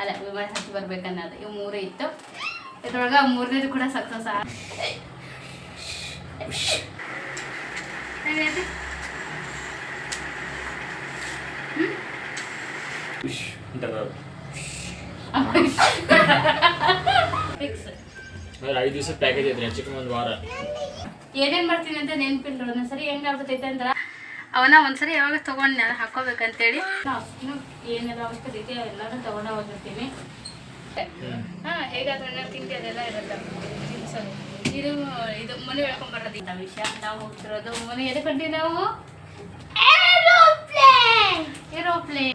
ಅಲ್ಲ ವಿಮಾನ ಹತ್ತಿ ಬರ್ಬೇಕನ್ನೋದು. ಇವು ಮೂರೇ ಇತ್ತು. ಇದ್ರೊಳಗೆ ಮೂರನೇದು ಕೂಡ ಸಕ್ಸಸ್ ಆ ಹೇಗೈತಿ? ಫಿಕ್ಸ್ ಐದು ದಿವಸ ಪ್ಯಾಕೇಜ್ ಐತ್ರಿ ಚಿಕ್ಕ ಒಂದು ವಾರ. ಏನೇನ್ ಮಾಡ್ತೀನಿ ಅಂತ ನೆನ್ಪಿಲ್ಲ ಒಂದ್ಸರಿ ಹೆಂಗಾಗ್ಬಿಟ್ಟೈತೆ ಅಂದ್ರ ಅವನ ಒಂದ್ಸರಿ ಯಾವಾಗ ತಗೊಂಡ್ ಹಾಕೋಬೇಕಂತೇಳಿ. ಅಷ್ಟು ಏನೆಲ್ಲ ಅವಶ್ಯಕತೆ ಎಲ್ಲಾನು ತಗೊಂಡ ಹೋಗಿರ್ತೀನಿ ಹಾ ಹೇಗಾದ್ರೆ ತಿಂಡಿ ಅದೆಲ್ಲ ಇರುತ್ತೆ ಇದು ಇದು ಮನೆ ವಿಷಯ. ನಾವು ಹೋಗ್ತಿರೋದು ಮನೆ ನಾವು? ಏರೋಪ್ಲೇನ್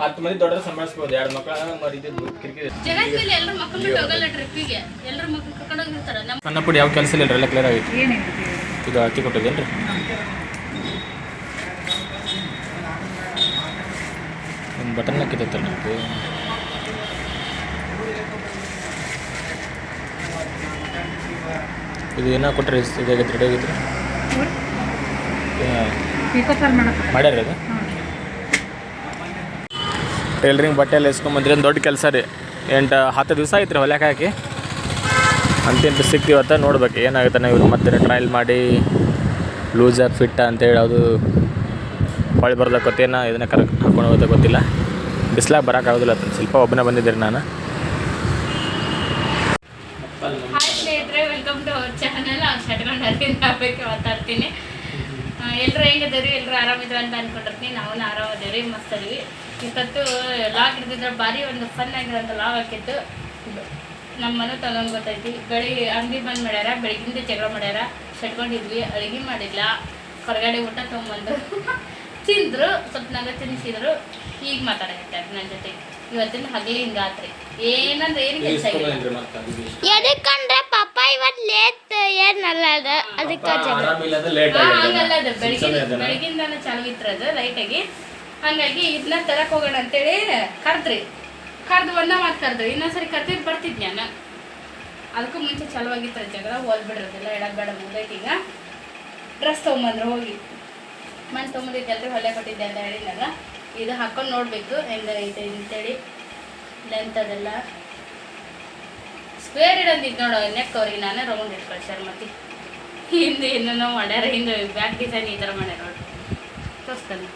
ಹತ್ತು ಮಂದಿ ದೊಡ್ಡ ಸಂಭಾಳಿಸ್ಬೋದು. ಎರಡು ಮಕ್ಕಳ ಮರಿದಿದ್ದು ಕಿರಿಕಿರಿ. ಜಗತ್ತಿನಲ್ಲಿ ಎಲ್ಲರ ಮಕ್ಕಳು ಹೋಗಲ್ಲ ಟ್ರಿಪ್ಪಿಗೆ ಎಲ್ಲರ ಮಕ್ಕಳು ನಮ್ಮ ಸಣ್ಣ ಪುಡಿ ಯಾವ ಕೆಲಸ ಇಲ್ಲ ಎಲ್ಲ ಕ್ಲಿಯರ್ ಆಗೈತಿ ಇದು ಅಕ್ಕಿ ಕೊಟ್ಟಿದ್ದೇನ್ರಿ ಒಂದು ಬಟನ್ ಹಾಕಿದ್ದೈತಲ್ಲ ರೀ ಇದು ಏನೋ ಕೊಟ್ರಿ? ಇದಾಗೈತೆ ರೆಡಿ ಆಗೈತೆ ಮಾಡ್ಯಾರ ಇದು ಟೈಲರಿಂಗ್ ಬಟ್ಟೆ ಎಲ್ಲ ಇಸ್ಕೊಂಬಂದ್ರೆ ಒಂದು ದೊಡ್ಡ ಕೆಲಸ ರೀ. ಎಂಟು ಹತ್ತು ದಿವಸ ಆಯ್ತು ರೀ ಹೊಲ್ಯಾಕೆ ಹಾಕಿ. ಅಂತಿಂತ ಸಿಗ್ತೀವತ್ತ ನೋಡ್ಬೇಕು. ಏನಾಗುತ್ತೆ ನಾವು ಇವ್ರು ಮತ್ತೆ ಟ್ರಯಲ್ ಮಾಡಿ ಲೂಸರ್ ಫಿಟ್ಟ ಅಂತೇಳಿ ಅದು ಹೊಳೆ ಬರ್ದ ಗೊತ್ತೇನ, ಇದನ್ನ ಕರೆಕ್ಟ್ ಹಾಕೊಂಡು ಹೋಗೋದ ಗೊತ್ತಿಲ್ಲ. ಬಿಸ್ಲಾಗ ಬರೋಕ್ಕಾಗೋದಿಲ್ಲ ಸ್ವಲ್ಪ ಒಬ್ಬನೇ ಬಂದಿದ್ದೀರಿ ನಾನು. ವೆಲ್ಕಮ್ ಟು ಅವರ್ ಚಾನಲ್ ಮಾತಾಡ್ತೀನಿ. ಎಲ್ಲರೂ ಹೆಂಗಿದ್ದೀರಿ? ಎಲ್ಲರೂ ಆರಾಮಿದ್ರು ಅಂತ ಅನ್ಕೊಂಡಿರ್ತೀನಿ. ನಾವು ಆರಾಮದೇವ್ರಿ ಮಸ್ತ್ ಅದೀವಿ ಇವತ್ತು ಲಾಗ್ ಹಿಡಿದಿದ್ರೆ ಭಾರಿ ಒಂದು ಫನ್ ಆಗಿರೋಂಥ ಲಾಗ್ ಹಾಕಿತ್ತು ನಮ್ಮ ಮನೆ ತಗೊಂಡ್ ಗೊತ್ತೈತಿ ಬೆಳಿಗ್ಗೆ ಅಂಗಡಿ ಬಂದ್ ಮಾಡ್ಯಾರ ಬೆಳಗಿಂದ ಜಗಳ ಮಾಡ್ಯಾರ. ಸಟ್ಕೊಂಡಿದ್ವಿ ಅಡುಗೆ ಮಾಡಿಲ್ಲ. ಹೊರಗಡೆ ಊಟ ತೊಗೊಂಬಂದು ತಿಂದ್ರು ಸ್ವಲ್ಪ ನಂಗೆ ತಿನ್ನಿಸಿದ್ರು ಈಗ ಮಾತಾಡಕತ್ತಾರೆ ನನ್ನ ಜೊತೆ. ಇವತ್ತಿನ ಹಗಲಿ ಹಿಂಗಾತ್ರಿ ಏನಂದ್ರೆ ಏನು ಕೆಲಸ ಎದಕ್ಕಂದ್ರೆ ಪಾಪ ಇವತ್ ಲೇಟ್ ಏನಲ್ಲ ಅದ. ಅದಕ್ಕೆ ಲೇಟ್ ಹಾ, ಹಂಗಲ್ಲ ಅದು ಬೆಳಗಿನ ಬೆಳಗಿಂದಾನ ಚಾಲು ಇತ್ರ ಅದು ಲೈಟ್ ಆಗಿ. ಹಂಗಾಗಿ ಇದನ್ನ ತರಕ್ ಹೋಗೋಣ ಅಂತೇಳಿ ಕರ್ದ್ರಿ. ಕರ್ದು ಒಂದ ಮಾತು ಕರ್ದ್ರಿ. ಇನ್ನೊಂದ್ಸರಿ ಕರ್ತಿದ್ ಬರ್ತಿದ್ ನಾನು ಅದಕ್ಕೂ ಮುಂಚೆ ಚಾಲುವಾಗಿತ್ತು ಜಗಳ ಹೋಲ್ಬಿಡ್ರದೆಲ್ಲ ಬಿಡ್ರದೆಲ್ಲ ಎಡಕ್ ಬೇಡ ಮುಗ್ದೈತಿ ಈಗ. ಡ್ರೆಸ್ ತೊಗೊಂಬಂದ್ರೆ ಹೋಗಿ. ಮನೆ ತೊಗೊಂಬಂದಿದ್ದಲ್ರಿ ಹೊಲೆ ಕೊಟ್ಟಿದ್ದೆ ಅಂತ ಹೇಳಿದಾಗ ಇದು ಹಾಕೊಂಡು ನೋಡ್ಬೇಕು ಹೆಂಗೈತೆ ಅಂತೇಳಿ. ಲೆಂತ್ ಅದೆಲ್ಲ. ಸ್ಕ್ವೇರ್ ಇಡೋದಿದ್ದು ನೋಡು ನೆಕ್ ಅವ್ರಿಗೆ ನಾನೇ ರೌಂಡ್ ಇಟ್ಕೊಳ್ಳಿ ಸರ್ ಮತ್ತೆ. ಹಿಂದೆ ಇನ್ನೂ ಮಾಡ್ಯಾರ ಹಿಂದೆ ಬ್ಯಾಕ್ ಡಿಸೈನ್ ಈ ಥರ ಮಾಡ್ಯಾರ ನೋಡಿ. ತೋರಿಸ್ತಾನೆ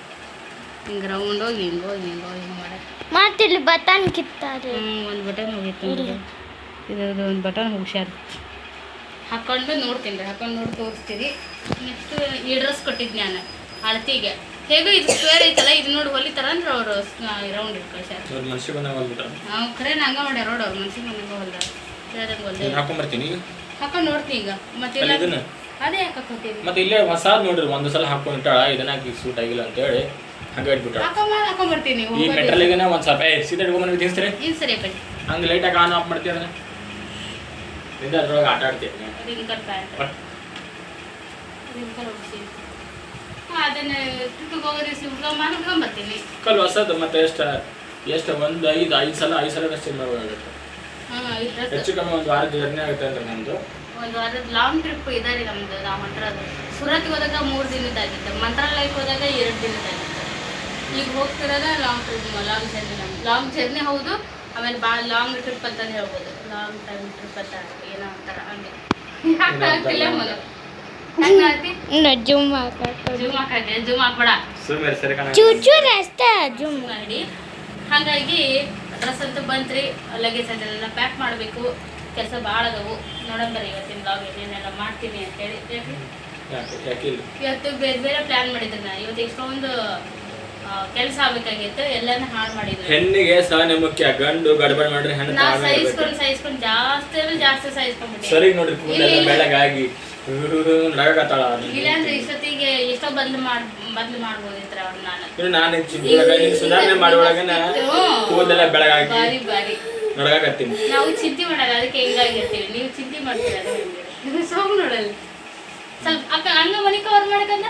ಹಿಂಗೆ ರೌಂಡ್ ಹೋಗಿ ಹಿಂಗೆ ಹೋಗಿ ಹಿಂಗೆ ಹೋಗಿ ಹಿಂಗೆ ಮಾಡ್ಯಾರ. ಮತ್ತಿಲ್ಲಿ ಬಟನ್ ಕಿತ್ತಾರೆ ಹ್ಞೂ ಒಂದು ಬಟನ್ ಹೋಗಿತ್ತು. ಇದ್ರದ್ದು ಒಂದು ಬಟನ್ ಹುಷಾರ್. ಹಾಕೊಂಡು ನೋಡ್ತೀನಿ ರೀ ಹಾಕೊಂಡು ನೋಡಿ ತೋರಿಸ್ತೀರಿ. ನೆಕ್ಸ್ಟ್ ಈ ಡ್ರೆಸ್ ಕೊಟ್ಟಿದ್ದು ನಾನು ಅಳತಿಗೆ ಹೇಗೋ ಇದು ಸ್ಕ್ವೇರ್ ಐತಲ್ಲ ಇದು ನೋಡಿ ಹೊಲಿತಾರ ಅಂದ್ರೆ ಅವರು ರೌಂಡ್ ಇಟ್ಟು ಸರ್ ಹಾಂ ಖರೆ ನಂಗೆ ಮಾಡ್ಯಾರ ನೋಡು ಅವ್ರು ಮನ್ಸಿಗೆ ಮನೆಗೆ ಹೊಲ್ದಾರ. ಹೇಳ್ದಂಗೆ ಹೊಲ್ದ ಹಾಕೊಂಬರ್ತೀನಿ ಈಗ? ಹಾಕೊಂಡು ನೋಡ್ತೀನಿ ಈಗ. ಮತ್ತೆ ಇದನ್ನ ಅದೇ ಯಾಕೆ ಹೋಗ್ತೀವಿ ಮತ್ತೆ ಇಲ್ಲೇ ಹೊಸ ನೋಡ್ರಿ ಒಂದು ಸಲ ಹಾಕೊಂಡಿಟ್ಟಾಳ ಇದನ್ನ ಹಾಕಿ ಸೂಟ್ ಆಗಿಲ್ಲ ಅಂತೇಳಿ ಹಂಗೆ ಹಾಗೆ ಹಾಕೊಂಬ ಹಾಕೊಂಬರ್ತೀನಿ ಈ ಮೆಟ್ರಲ್ಗೆ ಒಂದು ಸ್ವಲ್ಪ ಏ ಸೀದಾ ಸರಿ? ಕಡೆ ಹಂಗೆ ಲೈಟಾಗಿ ಆನ್ ಆಫ್ ಮಾಡ್ತೀರ ಅದನ್ನ? ನಿಂದ ಅದ್ರೊಳಗೆ ಆಟ ಆಡ್ತೀವಿ ring cut pant ring cut ಹೋಗಿಸಿ ಅದನ್ನ ಟ್ರಿಪ್ಪಿಗೆ ಹೋಗೋ ದಿವಸ ಉಟ್ಕೊಂಬ ಉಟ್ಕೊಂಬರ್ತೀನಿ. ಕಲ್ ಹೊಸದು ಮತ್ತೆ ಎಷ್ಟು ಎಷ್ಟು ಒಂದು ಐದು ಐದು ಸಲ ಐದು ಸಲ ಈ ಡ್ರೆಸ್ ಹೆಚ್ಚು ಕಮ್ಮಿ ಒಂದು ವಾರದ ಜರ್ನಿ ಆಗುತ್ತೆ ಅಂತ ನಮ್ಮದು ಒಂದು ವಾರದ ಲಾಂಗ್ ಟ್ರಿಪ್ ಇದಾರೆ ನಮ್ದು ನಾವು ಹೊಂಟಿರೋದು ಸುರತ್ಗೆ ಹೋದಾಗ ಮೂರು ದಿನದಾಗಿತ್ತು ಮಂತ್ರಾಲಯಕ್ಕೆ ಹೋದಾಗ ಎರಡು ದಿನದಾಗಿತ್ತು ಈಗ ಹೋಗ್ತಿರೋದ ಲಾಂಗ್ ಟ್ರಿಪ್ ಲಾಂಗ್ ಜರ್ನಿ ನಮ್ದು. ಲಾಂಗ್ ಜರ್ನಿ ಹೌದು ಆಮೇಲೆ ಲಾಂಗ್ ಟ್ರಿಪ್ ಅಂತಲೇ ಹೇಳ್ಬೋದು. ಲಾಂಗ್ ಟೈಮ್ ಅಂತ ಏನೋ ಅಂತಾರ ಹಂಗೆ ಜುಮ್ ಹಾಕಕ್ಕೆ ಜೂಮ್ ಹಾಕ್ಬೇಡ ಕಾಣ ಚೂಚೂರ್ ಅಷ್ಟೇ ಜುಮ್ ಮಾಡಿ ಹಾಗಾಗಿ ಡ್ರೆಸ್ ಅಂತೂ ಬಂತ್ರಿ ಲಗೇಜ್ ಅದೆಲ್ಲ ಪ್ಯಾಕ್ ಮಾಡಬೇಕು ಕೆಲಸ ಭಾಳ ಅದಾವು ನೋಡಂಬರಿ ಇವತ್ತಿನ ಬ್ಲಾಗ್ ಏನೇನೆಲ್ಲ ಮಾಡ್ತೀನಿ ಅಂತೇಳಿ ಯಾಕೆ ಯಾಕೆ ಯಾಕಿಲ್ಲ ಇವತ್ತು ಬೇರೆ ಬೇರೆ ಪ್ಲಾನ್ ಮಾಡಿದ್ರು ನಾನು. ಇವತ್ತು ಎಷ್ಟೊಂದು ಕೆಲಸ ಆಗ್ಬೇಕಾಗಿತ್ತು ಎಲ್ಲಾನು ಹಾಳು ಮಾಡಿದ್ರು. ಹೆಣ್ಣಿಗೆ ಸಹನೆ ಮುಖ್ಯ ಗಂಡು ಗಡಬಡ ಮಾಡ್ರಿ ಹೆಣ್ಣು ನಾ. ಸಹಿಸ್ಕೊಂಡು ಸಹಿಸ್ಕೊಂಡು ಜಾಸ್ತಿ ಅಂದ್ರೆ ಜಾಸ್ತಿ ಸಹಿಸ್ಕೊಂಡ್ಬಿಟ್ಟೆ ಸರಿ ನೋಡ್ರಿ ಕೂದಲೆಲ್ಲ ಇಲ್ಲ. ಬೆಳಗಾಗಿ. ನಡಗತ್ತಾಳ ಇಲ್ಲಾಂದ್ರೆ ಇಷ್ಟೊತ್ತಿಗೆ ಎಷ್ಟೋ ಬಂದ್ ಮಾಡ್ ಬದ್ಲು ಮಾಡ್ಬೋದಿತ್ರ ಅವ್ರು ನಾನು. ಇನ್ನು ನಾನು ಸುಧಾರಣೆ ಮಾಡುವಾಗನ ಕೂದಲೆಲ್ಲ ಬೆಳಗಾಗಿ ಬಾರಿ ಬಾರಿ. ನಡಗಾಕತ್ತೀನಿ ನಾವು ಚಿಂತೆ ಮಾಡಲ್ಲ ಅದಕ್ಕೆ ಹೆಂಗಾಗಿರ್ತೀವಿ. ನೀವು ಚಿಂತೆ ಮಾಡ್ತೀರ ಅದು ಸಾಂಗ್ ನೋಡಲ್ಲ. ಸ್ವಲ್ಪ ಅಕ್ಕ ಹಂಗ ಮನೆ ಕವರ್ ಮಾಡಕಂದ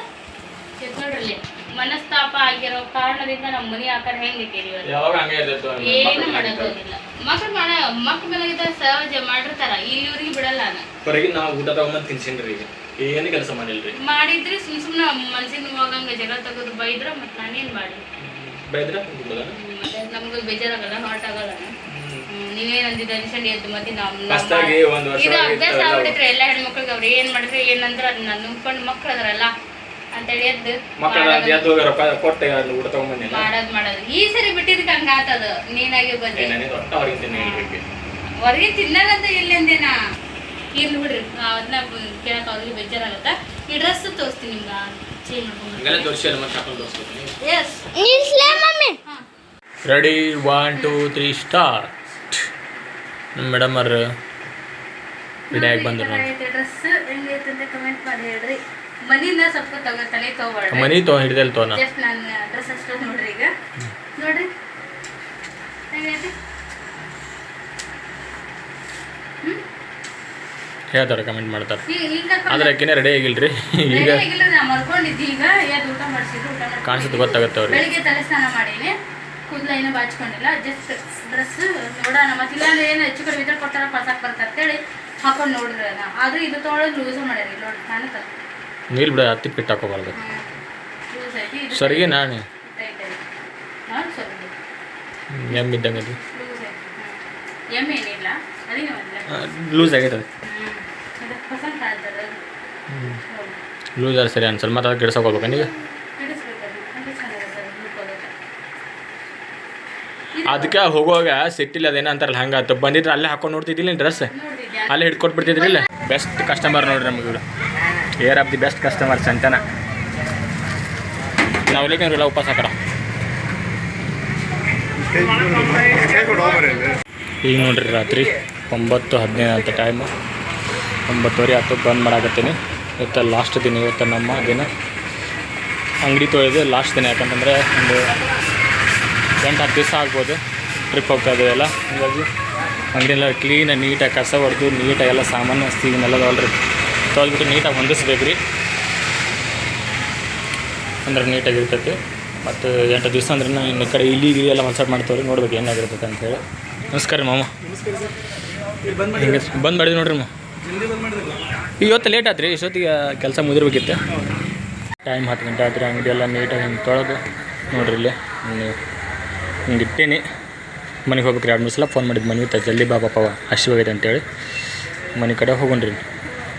ಚೆಕ್ ನೋಡ್ರಲ್ಲಿ ಮನಸ್ತಾಪ ಆಗಿರೋ ಕಾರಣದಿಂದ ನಮ್ಮ ಮನಿ ಆಕಾರ ಹೆಂಗ್ ಇವತ್ತು? ಯಾವಾಗ ಹಂಗೆ ಇರ್ತೈತೆ ಏನು ಮಾಡೋದಿಲ್ಲ ಮಕ್ಳು ಮಾಡ ಮಕ್ಳು ಮನೆಗಿದ್ದ ಸಹಜ ಮಾಡಿರ್ತಾರ ಇಲ್ಲಿವ್ರಿಗೆ ಬಿಡಲ್ಲ ನಾನು ಹೊರಗಿನ ನಾವು ಊಟ ತಗೊಂಬಂದು ತಿನ್ಸಿನ್ರಿ. ಈಗ ಏನು ಕೆಲಸ ಮಾಡಿಲ್ರಿ? ಮಾಡಿದ್ರೆ ಸುಮ್ ಸುಮ್ಮನೆ ಮನ್ಸಿನ ಹೋಗಂಗ ಜಗಳ ತಗೋದು ಬೈದ್ರ ಮತ್ತೆ ನಾನೇನ್ ಮಾಡಿ ಬೈದ್ರ ನಮ್ಗೆ ಬೇಜಾರಾಗಲ್ಲ ಹಾಟ್ ಆಗಲ್ಲ ನೀವೇನ್ ಅಂದಿದ್ದ ಅನ್ಸಂಡಿ ಎದ್ದು ಮತ್ತೆ ನಾವು ಇದು ಅಭ್ಯಾಸ ಆಗ್ಬಿಟ್ಟಿದ್ರೆ ಎಲ್ಲ ಹೆಣ್ಮಕ್ಳಿಗೆ ಅವ್ರು ಏನ್ ಮಾಡಿದ್ರೆ ಏನಂದ್ರೆ ಅದನ್ನ ನಂಬ್ಕೊಂಡು ಮಕ್ಳು ಅದ್ರಲ್ಲ. ಅಂತೇಳಿ ಎದ್ದು ಮಕ್ಕಳ ಮಾಡೋದು- ಎದ್ದು ಹೋಗಿ ರೊಕ್ಕ ಕೊಟ್ಟೆ ಅಲ್ಲಿ ಊಟ ಮಾಡೋದ್ ಮಾಡೋದು. ಈ ಸರಿ ಬಿಟ್ಟಿದ್ದಕ್ಕೆ ಹಂಗ ಆತದ ನೀನಾಗೆ ಬಂದೆ. ನನಗೆ ಒಟ್ಟ ಹೊರಗೆ ತಿನ್ನಲ್ಲ ಹೊರಗೆ ತಿನ್ನಲ್ಲಂತ ಇಲ್ಲಿ ಅಂದೇನಾ ಇರ್ಲಿ ಬಿಡ್ರಿ. ಅದನ್ನ ಕೇಳಕ್ ಅವ್ರಿಗೆ ಬೇಜಾರಾಗತ್ತ? ಈ ಡ್ರೆಸ್ ತೋರಿಸ್ತೀನಿ ನಿಮ್ಗೆ. ಚೇಂಜ್ ಹಂಗೆಲ್ಲ ಮಾಡ್ಕೊಂಡು ತೋರಿಸಿ ಮತ್ತೆ ಹಾಕೊಂಡು ತೋರಿಸ್ಬೇಕು ಎಸ್ ನಿಲ್ಸ್ಲೇ mummy. Ready one two three start ನಮ್ಮ ಮೇಡಮ್ ಅವ್ರು ಬಂದ್ರೆ ಡ್ರೆಸ್ ಎಲ್ಲಿ ಅಂತ ಕಮೆಂಟ್ ಮಾಡಿ ಹೇಳ್ರಿ. ಮನಿನ ಸ್ವಲ್ಪ ತಗೋ ತಲೆ ತಗೋಬೇಡ್ರಿ ಮನಿ ತೊ ಹಿಡ್ದಲ್ ತೋನ? ಜಸ್ಟ್ ನನ್ನ ಡ್ರೆಸ್ ಅಷ್ಟು ನೋಡ್ರಿ ಈಗ. ನೋಡ್ರಿ. ಹೆಂಗೈತಿ? ಹೇಳ್ತಾರೆ ಕಮೆಂಟ್ ಮಾಡ್ತಾರೆ. ಆದ್ರೆ ಆಕಿನೇ ರೆಡಿ ಆಗಿಲ್ರಿ. ಈಗ ಮಲ್ಕೊಂಡಿದ್ದಿ ಈಗ. ಎದ್ದು ಊಟ ಮಾಡಿಸಿದ್ರು? ಊಟ ಮಾಡಿ ಕಾಣಿಸುತ್ತೆ ಗೊತ್ತಾಗುತ್ತೆ ಅವ್ರಿಗೆ. ಬೆಳಿಗ್ಗೆ ತಲೆ ಸ್ನಾನ ಮಾಡೀನಿ. ಕೂದಲ ಏನೂ ಬಾಚ್ಕೊಂಡಿಲ್ಲ. ಜಸ್ಟ್ ಡ್ರೆಸ್ ನೋಡೋಣ. ಮತ್ತೆ ಇಲ್ಲಾಂದ್ರೆ ಏನು ಹೆಚ್ಚು ಕಡಿಮೆ ಇದ್ರೆ ಕೊಟ್ಟಾರ ಪಸಾಕ್ ಅಂತೇಳಿ ಹಾಕೊಂಡು ನೋಡಿದ್ರೆ ಆದ್ರೆ ಇದು ತೊಗೊಳೋದು ಲೂಸ್ ಮಾಡ್ಯಾರಿ ನೋಡಿ ನಾನು ತರ ನೀಲ್ ಬಿಡ, ಹತ್ತಿ ಪಿಟ್ ಹಾಕೋಬಾರ್ದು. ಸರಿಗೆ ಸ್ವಲ್ಪ ಎಂ ಇದ್ದಂಗೆ ಲೂಸ್ ಆಗೈತೆ ಅದು ಲೂಸ್ ಆದ್ರೆ ಸರಿ ಅನ್ಸಲ್ ಮತ್ತೆ ಅದು ಹೋಗ್ಬೇಕು ನೀವು? ಅದಕ್ಕೆ ಹೋಗುವಾಗ ಸಿಟ್ಟಿಲ್ಲ ಅದೇನೋ ಅಂತಾರಲ್ಲ, ಹಂಗೆ ಆತು. ಬಂದಿದ್ರೆ ಅಲ್ಲೇ ಹಾಕೊಂಡು ನೋಡ್ತಿದ್ದಿಲ್ಲ ಡ್ರೆಸ್ ಅಲ್ಲೇ ಹಿಡ್ಕೊಟ್ಬಿಡ್ತಿದ್ರಿಲ್ಲ ಬೆಸ್ಟ್ ಕಸ್ಟಮರ್ ನೋಡ್ರಿ ನಮಗೆ ಇವರು. Air of the best customers ಅಂತಾನ ನಾವು ಇಲ್ಲಿಗೆ ಉಪವಾಸ ಕಡ ಈಗ ನೋಡ್ರಿ ರಾತ್ರಿ ಒಂಬತ್ತು ಹದಿನೈದು ಅಂತ ಟೈಮು ಒಂಬತ್ತುವರೆ ಹತ್ತು ಬಂದ್ ಮಾಡಾಕತ್ತೀನಿ. ಇವತ್ತು ಲಾಸ್ಟ್ ದಿನ, ಇವತ್ತು ನಮ್ಮ ದಿನ. ಅಂಗಡಿ ತೊಳೆದು ಲಾಸ್ಟ್ ದಿನ, ಯಾಕಂತಂದರೆ ಒಂದು ಎಂಟು, ಹತ್ತು ದಿವಸ ಆಗ್ಬೋದು ಟ್ರಿಪ್ ಹೋಗ್ತಾ ಎಲ್ಲ. ಹೀಗಾಗಿ ಅಂಗಡಿಯೆಲ್ಲ ಕ್ಲೀನಾಗಿ ನೀಟಾಗಿ ಕಸ ಹೊಡೆದು ನೀಟಾಗಿ ಎಲ್ಲ ಸಾಮಾನು ಅಸ್ತಿ ಇವನ್ನೆಲ್ಲ ತೊಗೊಳ್ರಿ ತೊಳೆದ್ಬಿಟ್ಟು ನೀಟಾಗಿ ಹೊಂದಿಸ್ಬೇಕು ರೀ. ಅಂದ್ರೆ ನೀಟಾಗಿ ಇರ್ತೈತಿ. ಮತ್ತು ಎಂಟು ದಿವಸ ಅಂದ್ರೆ ಇನ್ನು ಕಡೆ ಇಲ್ಲಿ ಗಿಲಿ ಎಲ್ಲ ಮನ್ಸಾಟ್ ಮಾಡ್ತೇವೆ ನೋಡ್ಬೇಕು ಏನಾಗಿರ್ತೈತೆ ಅಂತ ಹೇಳಿ. ನಮಸ್ಕಾರ ರೀ ಮಾಮ. ಬಂದ್ ಮಾಡಿದ್ವಿ ನೋಡ್ರಿ ಮಾಮ. ಇವತ್ತು ಲೇಟ್ ಆತ್ರಿ. ಇಷ್ಟೊತ್ತಿಗೆ ಕೆಲಸ ಮುಗಿರ್ಬೇಕಿತ್ತು ಟೈಮ್ ಹತ್ತು ಗಂಟೆ ಆತ್ರಿ. ಅಂಗಡಿ ಎಲ್ಲ ನೀಟಾಗಿ ಹಿಂಗೆ ತೊಳೆದು ನೋಡ್ರಿ ಇಲ್ಲಿ. ಹಿಂಗೆ ಇಟ್ಟೇನಿ. ಮನೆಗೆ ಹೋಗ್ಬೇಕು ಎರಡು ಮೂರು ಸಲ ಫೋನ್ ಮಾಡಿದ್ದು ಮನೆ ತ ಜಲ್ದಿ ಬಾ ಪಾಪವ ಹಸಿವಾಗೈತೆ ಅಂತೇಳಿ. ಮನೆ ಕಡೆ ಹೋಗೋಣ್ರಿ.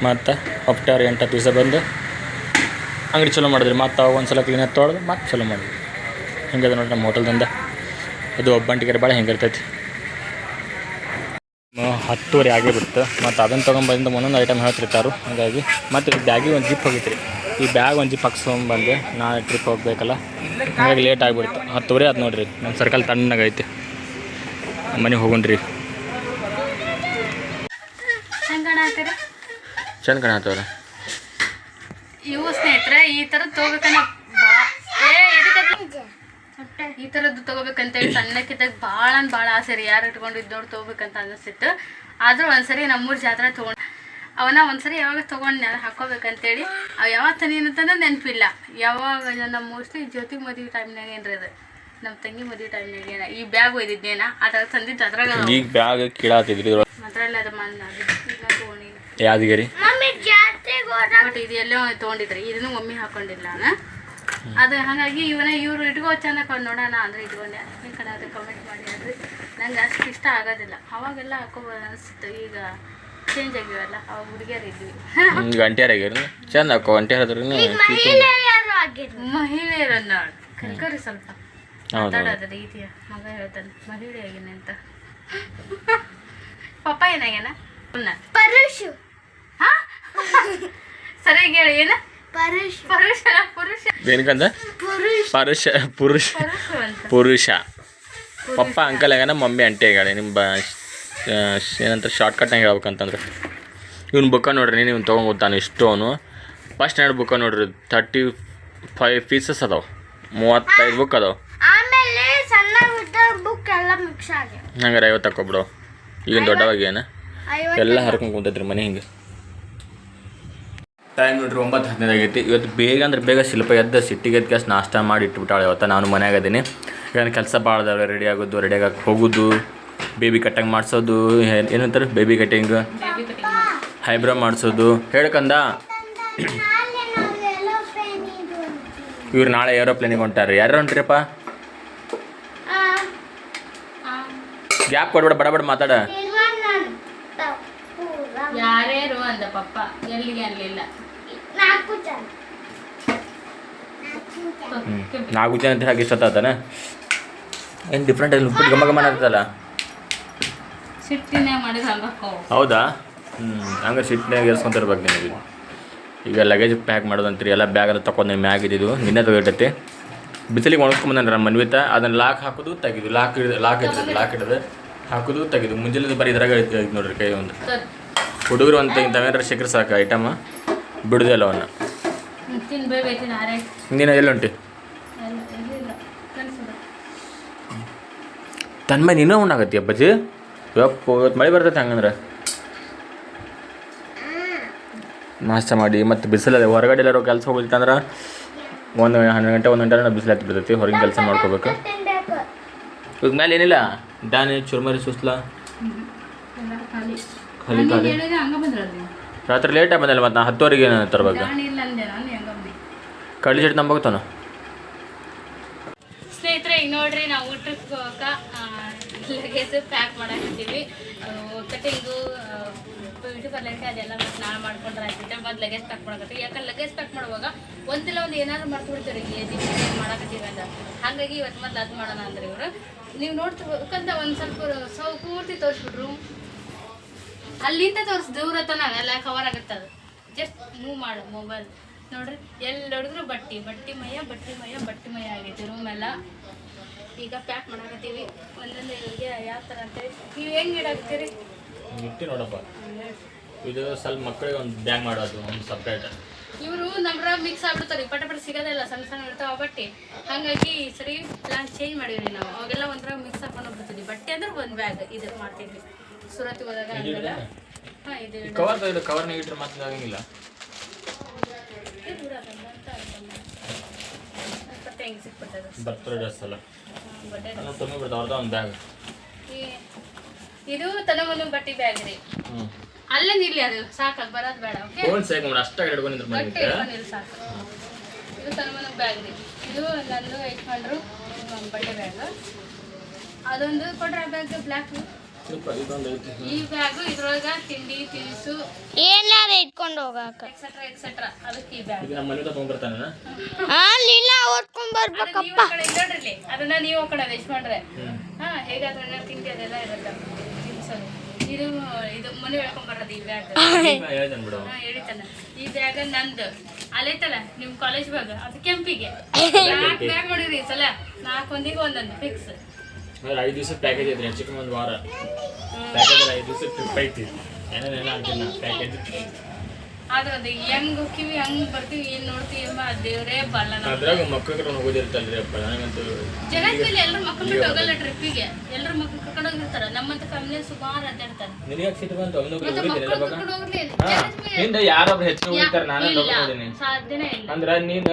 ಮತ್ತು ಆಫ್ಟರ್ ಎಂಟು ದಿವಸ ಬಂದು ಅಂಗಡಿ ಚಲೋ ಮಾಡಿದ್ರಿ. ಮತ್ತು ಅವಾಗ ಒಂದು ಸಲ ಕ್ಲೀನಾಗಿ ತೊಳೆದು ಮತ್ತೆ ಚಲೋ ಮಾಡಿದ್ವಿ. ಹಿಂಗದ ನೋಡಿ ನಮ್ಮ ಹೋಟೆಲ್ದಿಂದ ಅದು ಒಬ್ಬಂಟಿಗೆ ಭಾಳ ಹೆಂಗೆ ಇರ್ತೈತಿ ಹತ್ತುವರೆ ಆಗೇ ಬಿಡ್ತು ಮತ್ತು ಅದನ್ನು ತೊಗೊಂಬಂದು ಒಂದೊಂದು ಐಟಮ್ ಹೇಳ್ತಿರ್ತಾರೆ ಹಾಗಾಗಿ ಮತ್ತು ಬ್ಯಾಗಿಗೆ ಒಂದು ಜಿಪ್ ಹೋಗಿತ್ತು ರೀ ಈ ಬ್ಯಾಗ್ ಒಂದು ಜಿಪ್ ಹಾಕ್ಸ್ಕೊಂಬಂದೆ ನಾ ಟ್ರಿಪ್ ಹೋಗ್ಬೇಕಲ್ಲ. ಹಾಗಾಗಿ ಲೇಟ್ ಆಗಿಬಿಡ್ತು. ಹತ್ತುವರೆ ಅದು ನೋಡ್ರಿ. ನಮ್ಮ ಸರ್ಕಲ್ ತಣ್ಣಗೈತೆ ಮನೆಗೆ ಹೋಗೋಣ್ರಿ. ಚಂದ ಕಾಣತ್ತವ್ರ ಇವು ಸ್ನೇಹಿತರೆ ಈ ಥರದ್ದು ತೊಗೋಬೇಕನ್ನ ಬಾ ಏ ತಗೋಬೇಕಂತ ಈ ಥರದ್ದು ತೊಗೋಬೇಕಂತೇಳಿ ಸಣ್ಣಕ್ಕಿದ್ದಾಗ ಭಾಳ ಅಂದ್ರೆ ಭಾಳ ಆಸೆ ರೀ. ಯಾರು ಇಟ್ಕೊಂಡು ನೋಡಿ ತಗೋಬೇಕಂತ ಅನ್ನಿಸ್ತಿತ್ತು ಆದರೂ ಒಂದ್ಸರಿ ನಮ್ಮೂರ ಜಾತ್ರೆ ತೊಗೊಂಡು ಅವನ ಒಂದ್ಸರಿ ಯಾವಾಗ ತೊಗೊಂಡು ಹಾಕೋಬೇಕಂತೇಳಿ ಅವು ಯಾವಾಗ ತಂದಿನಂತಂದ್ರೆ ನೆನಪಿಲ್ಲ. ಯಾವಾಗ ನಮ್ಮ ಮೋಸ್ಟ್ಲಿ ಜ್ಯೋತಿ ಮದುವೆ ಟೈಮ್ನಾಗ ಏನ್ರಿ ಅದು? ನಮ್ಮ ತಂಗಿ ಮದುವೆ ಟೈಮ್ನಾಗ ಏನ? ಈ ಬ್ಯಾಗ್ ಒಯ್ದಿದ್ದೇನ ಅದ್ರಾಗ ತಂದಿದ್ದು ಅದ್ರಾಗ ಈಗ ಬ್ಯಾಗ್ ಕೀಳಾತಿದ್ರಿ ಅದ್ರಲ್ಲಿ ಅದು ಮಣ್ಣು ಯಾದಗಿರಿ? ಮಮ್ಮಿ ಜಾತ್ರೆಗೆ ಹೋದಾಗ ಬಟ್ ಇದು ಎಲ್ಲೋ ತೊಗೊಂಡಿದ್ರಿ. ಇದನ್ನು ಮಮ್ಮಿ ಹಾಕೊಂಡಿಲ್ಲ ನಾನು. ಅದು ಹಾಗಾಗಿ ಇವನೇ ಇವರು ಇಟ್ಕೋ ಚೆನ್ನಾಗಿ ನೋಡೋಣ ಅಂದ್ರೆ ಇಟ್ಕೊಂಡೆ. ಈ ಕಡೆ ಅದು ಕಮೆಂಟ್ ಮಾಡಿ ಅಂದ್ರೆ ನಂಗೆ ಅಷ್ಟು ಇಷ್ಟ ಆಗೋದಿಲ್ಲ. ಅವಾಗೆಲ್ಲ ಹಾಕೋಬೋದು ಅನಿಸ್ತು ಈಗ ಚೇಂಜ್ ಆಗಿವಲ್ಲ. ಅವಾಗ ಹುಡುಗಿಯರು ಇದ್ವಿ. ಗಂಟೆಯರ್ ಚೆಂದ ಚಂದ ಹಾಕೋ ಗಂಟೆಯರ್ ಆದ್ರೂ ಯಾರು ಆಗಿದ್ರು. ಮಹಿಳೆಯರನ್ನ ಕಲ್ಕರಿ ಸ್ವಲ್ಪ. ಮಾತಾಡೋದು ರೀತಿಯ ಮಗ ಹೇಳ್ತಾನೆ ಮಹಿಳೆಯಾಗಿನ ಆಗಿನ ಅಂತ. ಪಪ್ಪ ಏನಾಗ್ಯಾನ? ಅವ್ನ. ಹಾ? ಸರಿಯಾಗಿ ಹೇಳಿ ಏನು? ಪರುಷ್. ಪುರುಷ ಪುರುಷ. ಏನಕ್ಕಂದ? ಪುರುಷ್. ಪರುಷ ಪುರುಷ. ಪಪ್ಪ ಅಂಕಲ್ ಆಗ್ಯಾನ ಮಮ್ಮಿ ಅಂಟಿ ಆಗ್ಯಾಳೆ ನಿಮ್ಮ ಬ ಏನಂತ ಶಾರ್ಟ್ಕಟ್ನಾಗ ಹೇಳ್ಬೇಕಂತಂದ್ರೆ. ಇವ್ನ ಬುಕ್ಕ ನೋಡ್ರಿ ನೀವು ತೊಗೊಂಡ್ತಾನೆ ಇಷ್ಟು ಅವನು. ಫಸ್ಟ್ ಎರಡು ಬುಕ್ಕ ನೋಡ್ರಿ ತರ್ಟಿ ಫೈವ್ ಪೀಸಸ್ ಅದಾವೆ. ಮೂವತ್ತೈದು ಬುಕ್ ಅದಾವೆ. ಆಮೇಲೆ ಸಣ್ಣ ಬುಕ್ ಎಲ್ಲ ಮಿಕ್ಸ್ ಹಂಗಾರೆ ಐವತ್ತು ತಕೊಬಿಡು ಈಗಿನ ದೊಡ್ಡವಾಗಿ ಏನು? ಎಲ್ಲ ಹರ್ಕೊಂಡು ಕುಂತೈತ್ರಿ ಮನೆ ಹಿಂಗೆ. ಟೈಮ್ ನೋಡ್ರಿ ಒಂಬತ್ತು ಹದಿನೈದು ಆಗೈತಿ. ಇವತ್ತು ಬೇಗ ಅಂದ್ರೆ ಬೇಗ ಶಿಲ್ಪ ಎದ್ದು ಸಿಟ್ಟಿಗೆ ಎದ್ದು ಕ್ಯಾಸ್ ನಾಷ್ಟ ಮಾಡಿ ಇಟ್ಬಿಟ್ಟಾಳೆ ಇವತ್ತು ನಾನು ಮನ್ಯಾಗ ಅದೀನಿ. ಕೆಲಸ ಭಾಳ ಅದಾವೆ ರೆಡಿ ಆಗೋದು ರೆಡಿ ಆಗಕ್ಕೆ ಹೋಗೋದು ಬೇಬಿ ಕಟ್ಟಿಂಗ್ ಮಾಡಿಸೋದು ಏನಂತಾರೆ? ಬೇಬಿ ಕಟ್ಟಿಂಗ್ ಹೈಬ್ರೋ ಮಾಡಿಸೋದು. ಹೇಳ್ಕಂದ ಇವ್ರು ನಾಳೆ ಏರೋಪ್ಲೇನಿಗೆ ಹೊಂಟಾರೆ ಯಾರು ಹೊಂಟ್ರಿಪ್ಪ? ಗ್ಯಾಪ್ ಕೊಡ್ಬೇಡ, ಬಡ ಬಡ ಮಾತಾಡ. ಯಾರ್ಯಾರು ಅಂದ ಪಪ್ಪ. ಎಲ್ಲಿಗೆ ಅನ್ಲಿಲ್ಲ ನಾಲ್ಕು ಜನ. ಹ್ಞೂ ನಾಲ್ಕು ಜನ ಅಂತ ಹಾಗೆ ಇಷ್ಟತ್ತಾನ ಏನು ಡಿಫ್ರೆಂಟ್ ಆಗಿ ಉಪ್ಪಿಟ್ಟು ಗಮ ಗಮನ ಆಗ್ತದಲ್ಲ ಸಿಟ್ಟಿನೇ ಮಾಡಿದ ಹಂಗಕ್ಕೋ ಹೌದಾ? ಹ್ಞೂ ಹಂಗೆ ಸಿಟ್ಟಿನಾಗ ಇರ್ಸ್ಕೊಂತಿರ್ಬೇಕು ನೀವು ಈಗ ಲಗೇಜ್ ಪ್ಯಾಕ್ ಮಾಡೋದಂತ್ರಿ ಎಲ್ಲ ಬ್ಯಾಗ್ ಎಲ್ಲ ತೊಗೊಂಡು ಮ್ಯಾಗ್ ಇದ್ದಿದ್ದು ನಿನ್ನೆ ತೊಗೊಂಡೈತೆ ಬಿಸಿಲಿಗೆ ಒಣಸ್ಕೊಂಬಂದ್ರೆ ನಮ್ಮ ಮನ್ವಿತ ಅದನ್ನು ಲಾಕ್ ಹಾಕೋದು ತೆಗಿದು ಲಾಕ್ ಹಿಡಿದು ಲಾಕ್ ಇಡ್ತದೆ ಲಾಕ್ ಹಿಡಿದು ಹಾಕೋದು ತೆಗಿದು. ಮುಂಜಾನೆ ಬರೀ ಇದ್ರಾಗ ನೋಡ್ರಿ ಕೈ ಒಂದು. ಹುಡುಗರು ಅಂತ ಇಂಥವೇನಾರ ಸಿಕ್ಕರೆ ಸಾಕು ಐಟಮ. ಬಿಡುದಿಲ್ಲ ಅವನ್ನ. ತಿನ್ಬೇಕೈತಿ ಉಂಟು? ನೀನು ಎಲ್ಲುಂಟಿ ತನ್ಮೈ ನೀನು ಉಣ್ಣಾಗತ್ತಿ ಅಪ್ಪಾಜಿ? ಯಪ್ಪ ಇವತ್ತು ಮಳೆ ಬರ್ತೈತೆ ಹಂಗಂದ್ರೆ. ನಾಷ್ಟ ಮಾಡಿ ಮತ್ತು ಬಿಸಿಲದೆ ಹೊರಗಡೆ ಎಲ್ಲರೂ ಕೆಲಸ ಹೋಗ್ಬೇಕಂದ್ರೆ ಒಂದು ಹನ್ನೊಂದು ಗಂಟೆ ಒಂದು ಗಂಟೆ ಬಿಸಿಲು ಹತ್ತಿ ಬಿಡ್ತೈತಿ ಹೊರಗೆ ಕೆಲಸ ಮಾಡ್ಕೋಬೇಕು. ಇವಾಗ ಮೇಲೆ ಏನಿಲ್ಲ? ದಾನಿ ಚುರ್ಮರಿ ಸುಸ್ಲ? ಖಾಲಿ. ಖಾಲಿ ರಾತ್ರಿ ಲೇಟ್ ಬಂದಲ್ಲ ಮತ್ತೆ ನಾ ಹತ್ತುವರೆಗೆ ತರ್ಬೇಕು? ನಾನು ನಾನು ಹೆಂಗಮ್ಮಿ ಕಡ್ಲಿ ಚಟ್ನಿ ನಂಬೋಗ್ತಾನ ಸ್ನೇಹಿತರೆ ಈಗ ನೋಡ್ರಿ ನಾವು ಟ್ರಿಪ್ ಹೋಗಕ್ಕ ಲಗೇಜ್ ಪ್ಯಾಕ್ ಮಾಡಾಕತ್ತೀವಿ. ಕಟಿಂಗು ಬ್ಯೂಟಿ ಪಾರ್ಲರ್ಗೆ ಅದೆಲ್ಲ ಮತ್ತೆ ನಾಳೆ ಮಾಡ್ಕೊಂಡ್ರೆ ಆಗ್ತೈತೆ ಮತ್ತೆ ಲಗೇಜ್ ಪ್ಯಾಕ್ ಮಾಡಕತ್ತೀವಿ. ಯಾಕಂದ್ರೆ ಲಗೇಜ್ ಪ್ಯಾಕ್ ಮಾಡುವಾಗ ಒಂದಿಲ್ಲ ಒಂದು ಏನಾದ್ರು ಮಾಡ್ಕೊಡ್ತೀವಿ ಏನು ಮಾಡಾಕತ್ತೀವಿ ಅಂತ. ಹಾಗಾಗಿ ಇವತ್ತು ಮತ್ತೆ ಅದು ಮಾಡೋಣ ಅಂದ್ರೆ ಇವರು. ನೀವು ನೋಡ್ತಿರ್ಬೇಕಂತ ಒಂದು ಸ್ವಲ್ಪ ಸೌಪೂರ್ತಿ ತೋರಿಸ್ಬಿಟ್ರು. ಅಲ್ಲಿಂದ ತೋರಿಸ್ ದೂರ ತನಕ ಎಲ್ಲ ಕವರ್ ಆಗುತ್ತೆ ಅದು. ಜಸ್ಟ್ ಮೂವ್ ಮಾಡು ಮೊಬೈಲ್ ನೋಡ್ರಿ ಎಲ್ಲಿ ನೋಡಿದ್ರು ಬಟ್ಟಿ ಬಟ್ಟಿ ಮಯ ಬಟ್ಟಿ ಮಯ ಬಟ್ಟಿ ಮಯ ಆಗೈತಿ ರೂಮ್ ಎಲ್ಲ. ಈಗ ಪ್ಯಾಕ್ ಮಾಡಾಕತ್ತೀವಿ. ಒಂದೊಂದು ಇವ್ರಿಗೆ ಯಾವ ಥರ ಅಂತೇಳಿ ನೀವು ಹೆಂಗೆ ಇಡಾಕ್ತೀರಿ ಇಟ್ಟು ನೋಡಪ್ಪ. ಇದು ಸ್ವಲ್ಪ ಮಕ್ಕಳಿಗೆ ಒಂದು ಬ್ಯಾಗ್ ಮಾಡೋದು ಒಂದು ಸಪ್ರೇಟ್ ಇವರು ನಮ್ರ ಮಿಕ್ಸ್ ಆಗ್ಬಿಡ್ತಾರೆ. ಪಟ ಪಟ ಸಿಗೋದಿಲ್ಲ ಸಣ್ಣ ಸಣ್ಣ ಇರ್ತಾವ ಬಟ್ಟೆ. ಹಾಗಾಗಿ ಈ ಸರಿ ಪ್ಲಾನ್ ಚೇಂಜ್ ಮಾಡಿವ್ರಿ ನಾವು. ಅವಾಗೆಲ್ಲ ಒಂಥರ ಮಿಕ್ಸ್ ಹಾಕೊಂಡು ಹೋಗ್ಬಿಡ್ತೀವಿ ಬಟ್ಟೆ ಅಂದ್ರೆ ಒಂದು ಬ್ಯಾಗ್ ಇದು ಮಾಡ್ತಿದ್ವಿ. ಸುರತ್ ಹೋದಾಗ ಹಂಗೆಲ್ಲ ಹಾಂ ಇದು. ಕವರ್ ಇದು ಕವರ್ನಾಗ ಇಟ್ಟರೆ ಮತ್ತೆ ಆಗಂಗಿಲ್ಲ ಹೆಂಗೆ ಸಿಕ್ಬಿಡ್ತದೆ ಬರ್ತಡೇ ಡ್ರೆಸ್ ಅಲ್ಲ. ಬಿಡ್ತಾವ ಅವ್ರದ್ದು ಒಂದು ಬ್ಯಾಗ್ ಇದು ತನಮನು ಬಟ್ಟಿ ಬ್ಯಾಗ್ ರೀ. ಅಲ್ಲೇ ನಿಲ್ಲಿ ಅದು ಬರೋದು ಬೇಡ ಓಕೆ ಫೋನ್ ಸೇಕ್ ಮಾಡಿ ಅಷ್ಟಾಗಿ ಹಿಡ್ಕೊಂಡಿದ್ರು ಬಟ್ಟೆ ಸಾಕು. ಇದು ತನಮನು ಬ್ಯಾಗ್ ರೀ. ಇದು ನಂದು ಇಟ್ಕೊಂಡ್ರು ಬಟ್ಟೆ ಬ್ಯಾಗ್ ಅದೊಂದು ಕೊಡ್ರ ಬ್ಯಾಗ್ ಬ್ಲ್ಯಾಕ್ ಈ ಬ್ಯಾಗು ಇದ್ರೊಳಗ ತಿಂಡಿ ತಿನಿಸು ಏನಾರ ಇಟ್ಕೊಂಡು ಹೋಗಾಕ? ಎಕ್ಸೆಟ್ರಾ ಎಕ್ಸೆಟ್ರಾ ಅದಕ್ಕೆ ಈ ಬ್ಯಾಗ್ ನಮ್ಮ ಮನೆ ತೊಗೊಂಡ್ಬರ್ತಾನ ಅಲ್ಲಿಲ್ಲ ಓದ್ಕೊಂಡ್ ಅದು ಬರ್ಬೇಕಪ್ಪ. ಇಲ್ಲೋಡ್ರಿ ಅದನ್ನ ನೀವು ಆ ಕಡೆ ಯಜಮಾನ್ರೆ ಹಾ ಹೇಗಾದ್ರೆ ತಿಂಡಿ ಅದೆಲ್ಲ ಇರುತ್ತೆ. ತಿನ್ಸೋದು ಇದು ಇದು ಮನೆ ಹೇಳ್ಕೊಂಡ್ ಬರೋದು ಈ ಬ್ಯಾಗ್ ಹೇಳ್ತಾನೆ ಹಾ. ಈ ಬ್ಯಾಗ್ ನಂದು. ಅಲ್ಲೈತಲ್ಲ ನಿಮ್ ಕಾಲೇಜ್ ಬ್ಯಾಗ್ ಅದು ಕೆಂಪಿಗೆ. ನಾಲ್ಕು ಬ್ಯಾಗ್ ಮಾಡಿರಿ ಈ ಸಲ. ನಾಲ್ಕು ಒಂದಿಗೆ ಒಂದೊಂದು. ಫಿಕ್ಸ್ ಅಂದ್ರೆ ಐದು ದಿವಸ ಪ್ಯಾಕೇಜ್ ಐತ್ರಿ ಹೆಚ್ಚು ಕಮ್ಮಿ ಒಂದು ವಾರ ಪ್ಯಾಕೇಜ್ ಐದು ದಿವಸ ಟ್ರಿಪ್ ಐತಿ. ಏನೇನು ಅಂತೀನಿ ನಾ ಪ್ಯಾಕೇಜ್ ಆದ್ರೆ ಅದು ಹೆಂಗ್ ಹೋಗ್ತೀವಿ ಹಂಗ್ ಬರ್ತೀವಿ ಏನ್ ನೋಡ್ತೀವಿ ಎಂಬ ದೇವ್ರೇ ಬಲ್ಲ ಅದ್ರಾಗ ಮಕ್ಳು ಕರ್ಕೊಂಡು ಹೋಗೋದಿರ್ತಲ್ರಿ ಅಪ್ಪ. ನನಗಂತೂ ಜಗತ್ ಮೇಲೆ ಎಲ್ಲರೂ ಮಕ್ಕಳು ಬಿಟ್ಟು ಹೋಗಲ್ಲ ಟ್ರಿಪ್ಪಿಗೆ ಎಲ್ಲರೂ ಮಕ್ಕಳು ಕರ್ಕೊಂಡು ಹೋಗಿರ್ತಾರ. ನಮ್ಮಂತ ಫ್ಯಾಮಿಲಿ ಸುಮಾರು ಅಡ್ಡಾಡ್ತಾರೆ. ನಿನಗೆ ಸಿಟ್ಟು ಬಂತು? ಅವನು ಮತ್ತೆ ಹೋಗಿದ್ದೀನಿ ಮಕ್ಕಳು ಅವಾಗ ಕರ್ಕೊಂಡು ಹೋಗ್ಲಿ ಯಾರೊಬ್ರು ಹೆಚ್ಚು ಹೋಗಿರ್ತಾರೆ ನಾನು ಇಲ್ಲ. ಸಾಧ್ಯನೇ ಇಲ್ಲ. ಅಂದ್ರ ನೀನು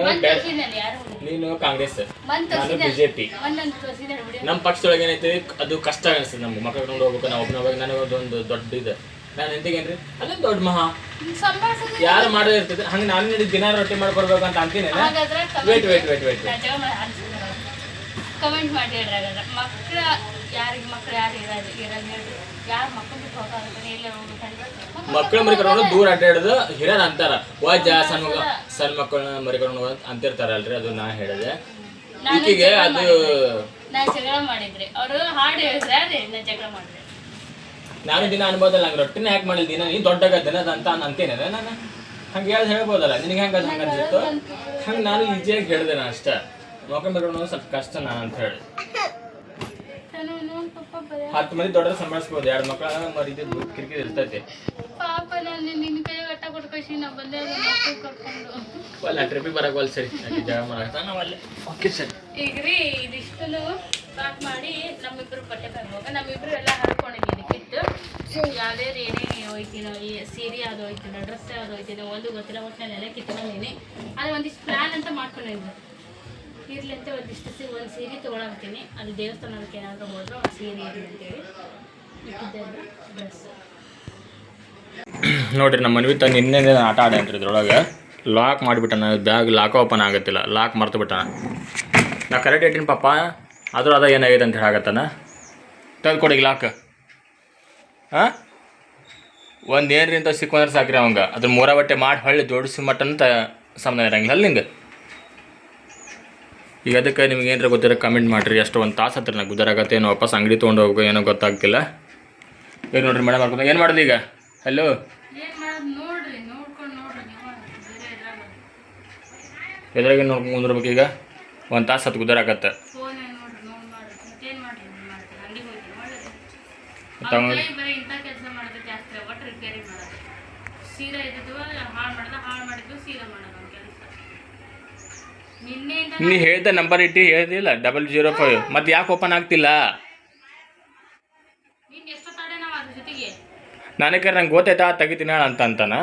ನೀನು ಕಾಂಗ್ರೆಸ್. ನಾನು ಬಿಜೆಪಿ. ನಮ್ಮ ಪಕ್ಷದೊಳಗೆ ಏನೈತಿ ಅದು ಕಷ್ಟ ಅನಿಸ್ತದೆ ನಮ್ಗೆ. ಮಕ್ಕಳ ಕರ್ಕೊಂಡು ಹೋಗ್ಬೇಕು ನಾವು ಒಬ್ಬನ ಹೋಗಿ ನನಗೆ ಅದೊಂದು ದೊಡ್ಡ ಇದೆ. ನಾನು ಎಂತಿಗೇನ್ರಿ? ಅದೊಂದು ದೊಡ್ಡ ಮಹಾ. ಯಾರು ಮಾಡೋದು ಇರ್ತದೆ ಹಂಗೆ ನಾನು ನಿಮಗೆ ದಿನ ರೊಟ್ಟಿ ಮಾಡ್ಕೊಡ್ಬೇಕು ಅಂತ ಅಂತೀನಿ. Wait wait wait wait comment ಮಾಡಿ ಹೇಳ್ರಿ ಹಾಗಾದ್ರೆ. ಮಕ್ಕಳ ಯಾರಿಗೆ ಮಕ್ಳು ಯಾರು ಇರೋದು ಇರೋದು ಹೇಳ್ರಿ. ಯಾರು ಮಕ್ಕಳು ಬಿಟ್ಟು ಹೋಗೋದಂತಾನೆ ಇಲ್ಲ ಹೋಗ್ಬೇಕಂದ್ರೆ ಮಕ್ಕಳು ಮರಿ ಕರ್ಕೊಂಡು ದೂರ ಅಡ್ಡಾಡೋದು ಹಿರಿಯರ್ ಅಂತಾರ. ವಜ ಸಣ್ಣ ಮಗ ಸಣ್ಣ ಮಕ್ಕಳನ್ನ ಮರಿ ಕರ್ಕೊಂಡು ಹೋಗೋದು ಅಂತಿರ್ತಾರಲ್ರಿ ಅದು ನಾ ಹೇಳಿದೆ. ಈಕಿಗೆ ಅದು ನಾನು ಜಗಳ ಮಾಡಿದ್ರಿ ಅವರು ಹಾಡು ಹೇಳಿದ್ರೆ ನಾನು ಜಗಳ ಮಾಡಿದೆ. ನಾನು ದಿನ ಅನ್ಬೋದಲ್ಲ, ನಂಗೆ ರೊಟ್ಟಿನ ಯಾಕೆ ಮಾಡಿಲ್ಲ? ದಿನ ನೀ ದೊಡ್ಡ ದಿನದ ಅಂತ ಅಂತೀನಿ. ನಾನು ಹಂಗೆ ಹೇಳಿ ಹೇಳ್ಬೋದಲ್ಲ, ನಿನಗೆ ಹೆಂಗೆ ಅದು ಹಂಗೆ ಅನ್ಸಿತ್ತು? ಹಂಗೆ ನಾನು ಈಜಿಯಾಗಿ ಹೇಳಿದೆ ನಾನು ಅಷ್ಟೇ. ಮಕ್ಕಳು ಸ್ವಲ್ಪ ಕಷ್ಟ ನಾನು ಅಂತ ಹೇಳಿ ನಾನು ನೋಡ್ ಪಪ್ಪ ಬರೀ ಹತ್ತು ಮಂದಿ ದೊಡ್ಡ ಸಂಭಾಳಿಸ್ಬೋದು. ಎರಡು ಮಕ್ಕಳ ಕಿರಿಕಿರಿ ಇರ್ತೈತಿ. ಪಾಪ ನಾನು ನಿನ್ನ ಕೈ ಗಟ್ಟ ನಾ ಬಂದೆ ಕರ್ಕೊಂಡು. ಅಲ್ಲ ಟ್ರಿಪ್ಪಿಗೆ ಬರಕ್ಕೆ ಒಲ್ ಸರಿ. ಆಕೆ ಜಾಗ ಮಾಡಕ್ಕೆ ನಾವು ಅಲ್ಲೇ. ಓಕೆ ಸರಿ ಈಗ ರೀ ಇದಿಷ್ಟನ್ನು ಪ್ಯಾಕ್ ಮಾಡಿ ನಮ್ಮಿಬ್ರು ಬಟ್ಟೆ ಪ್ಯಾಕ್ ಹೋಗ ನಮ್ಮಿಬ್ರು ಎಲ್ಲ ಹರ್ಕೊಂಡಿದ್ದೀನಿ ಕಿಟ್ಟು ಯಾವುದೇ ಏನೇ ಹೋಯ್ತೀನೋ ಈ ಸೀರೆ ಅದು ಹೋಯ್ತೀನೋ ಡ್ರೆಸ್ ಯಾವ್ದು ಹೋಯ್ತೀನೋ ಒಂದು ಗೊತ್ತಿಲ್ಲ ಒಟ್ಟಿನಲ್ಲೆಲ್ಲ ಕಿತ್ಕೊಂಡಿನಿ ಅದು ಒಂದಿಷ್ಟು ಪ್ಲಾನ್ ಅಂತ ಮಾಡ್ಕೊಂಡಿದ್ದೆ ಇರ್ಲಿ ಅಂತ ಒಂದಿಷ್ಟು ಸಿ ಒಂದು ಸೀರೆ ತೊಗೊಳಕ್ತೀನಿ. ಅದು ದೇವಸ್ಥಾನಕ್ಕೆ ಏನಾದರೂ ಹೋದ್ರೆ ಒಂದು ಸೀರೆ ಇರಲಿ ಅಂತೇಳಿ ಇಟ್ಟಿದ್ದೆ ಡ್ರೆಸ್ ನೋಡ್ರಿ ನಮ್ಮ ಮನ್ವಿ ತಂದು ನಿನ್ನೆ ಆಟ ಆಡೇನ್ರಿ ಇದ್ರೊಳಗೆ. ಲಾಕ್ ಮಾಡಿಬಿಟ್ಟಾನ, ಬ್ಯಾಗ್ ಲಾಕ್ ಓಪನ್ ಆಗತ್ತಿಲ್ಲ. ಲಾಕ್ ಮರ್ತು ಬಿಟ್ಟಾನ ನಾ ಕರೆಕ್ಟ್ ಇಟ್ಟಿನಿ ಪಾಪ. ಆದರೂ ಅದ ಏನಾಗಿದೆ ಅಂತ ಹೇಳಾಗತ್ತಾನ ಕೊಡಿಗೆ ಲಾಕ್ ಹಾಂ? ಒಂದು ಏನ್ರಿ ಅಂತ ಸಿಕ್ಕೊಂಡ್ರೆ ಸಾಕ್ರಿ ಅವಂಗ. ಅದ್ರ ಮೂರ ಬಟ್ಟೆ ಮಾಡಿ ಹೊಳ್ಳಿ ಜೋಡಿಸಿ ಮಟ್ಟಂತ ಸಮಯ ಇರಂಗಿಲ್ಲ ಅಲ್ಲಿಂದ ಈಗ ಅದಕ್ಕೆ ನಿಮ್ಗೆ ಏನಾರ ಗೊತ್ತಿರೋ ಕಮೆಂಟ್ ಮಾಡಿರಿ. ಅಷ್ಟು ಒಂದು ತಾಸು ಹತ್ರ ನಾ ಗುದರಾಗತ್ತೆ ಏನೋ ವಾಪಸ್ ಅಂಗಡಿ ತೊಗೊಂಡು ಹೋಗೋ ಏನೋ ಗೊತ್ತಾಗ್ತಿಲ್ಲ. ಏನು ನೋಡ್ರಿ ಮೇಡಮ್ ಮಾಡ್ಕೊಂಡು ಏನು ಮಾಡೋದು ಈಗ? ಹಲೋ ಎದ್ರಾಗ ನೋಡ್ಕೊಂಡು ಕುಂದಿರ್ಬೇಕು ಈಗ? ಒಂದು ತಾಸು ಹತ್ತು ಗುದರಾಗತ್ತೆ ಸೀರೆ ಇದ್ದಿದ್ದು ಹಾಳು ಮಾಡ್ದ ಹಾಳು ಮಾಡಿದ್ದು ಸೀರೆ ಮಾಡೋದು. ನೀ ಹೇಳ್ದೆ ನಂಬರ್ ಇಟ್ಟು ಹೇಳ್ದಿಲ್ಲ ಡಬಲ್ ಜೀರೋ ಫೈವ್ ಮತ್ತೆ ಯಾಕೆ ಓಪನ್ ಆಗ್ತಿಲ್ಲ? ನನಗೆ ನಂಗೆ ಗೊತ್ತಾಯ್ತಾ? ತೆಗಿತೀನಿ ಹೇಳ ಅಂತ ಅಂತಾನ.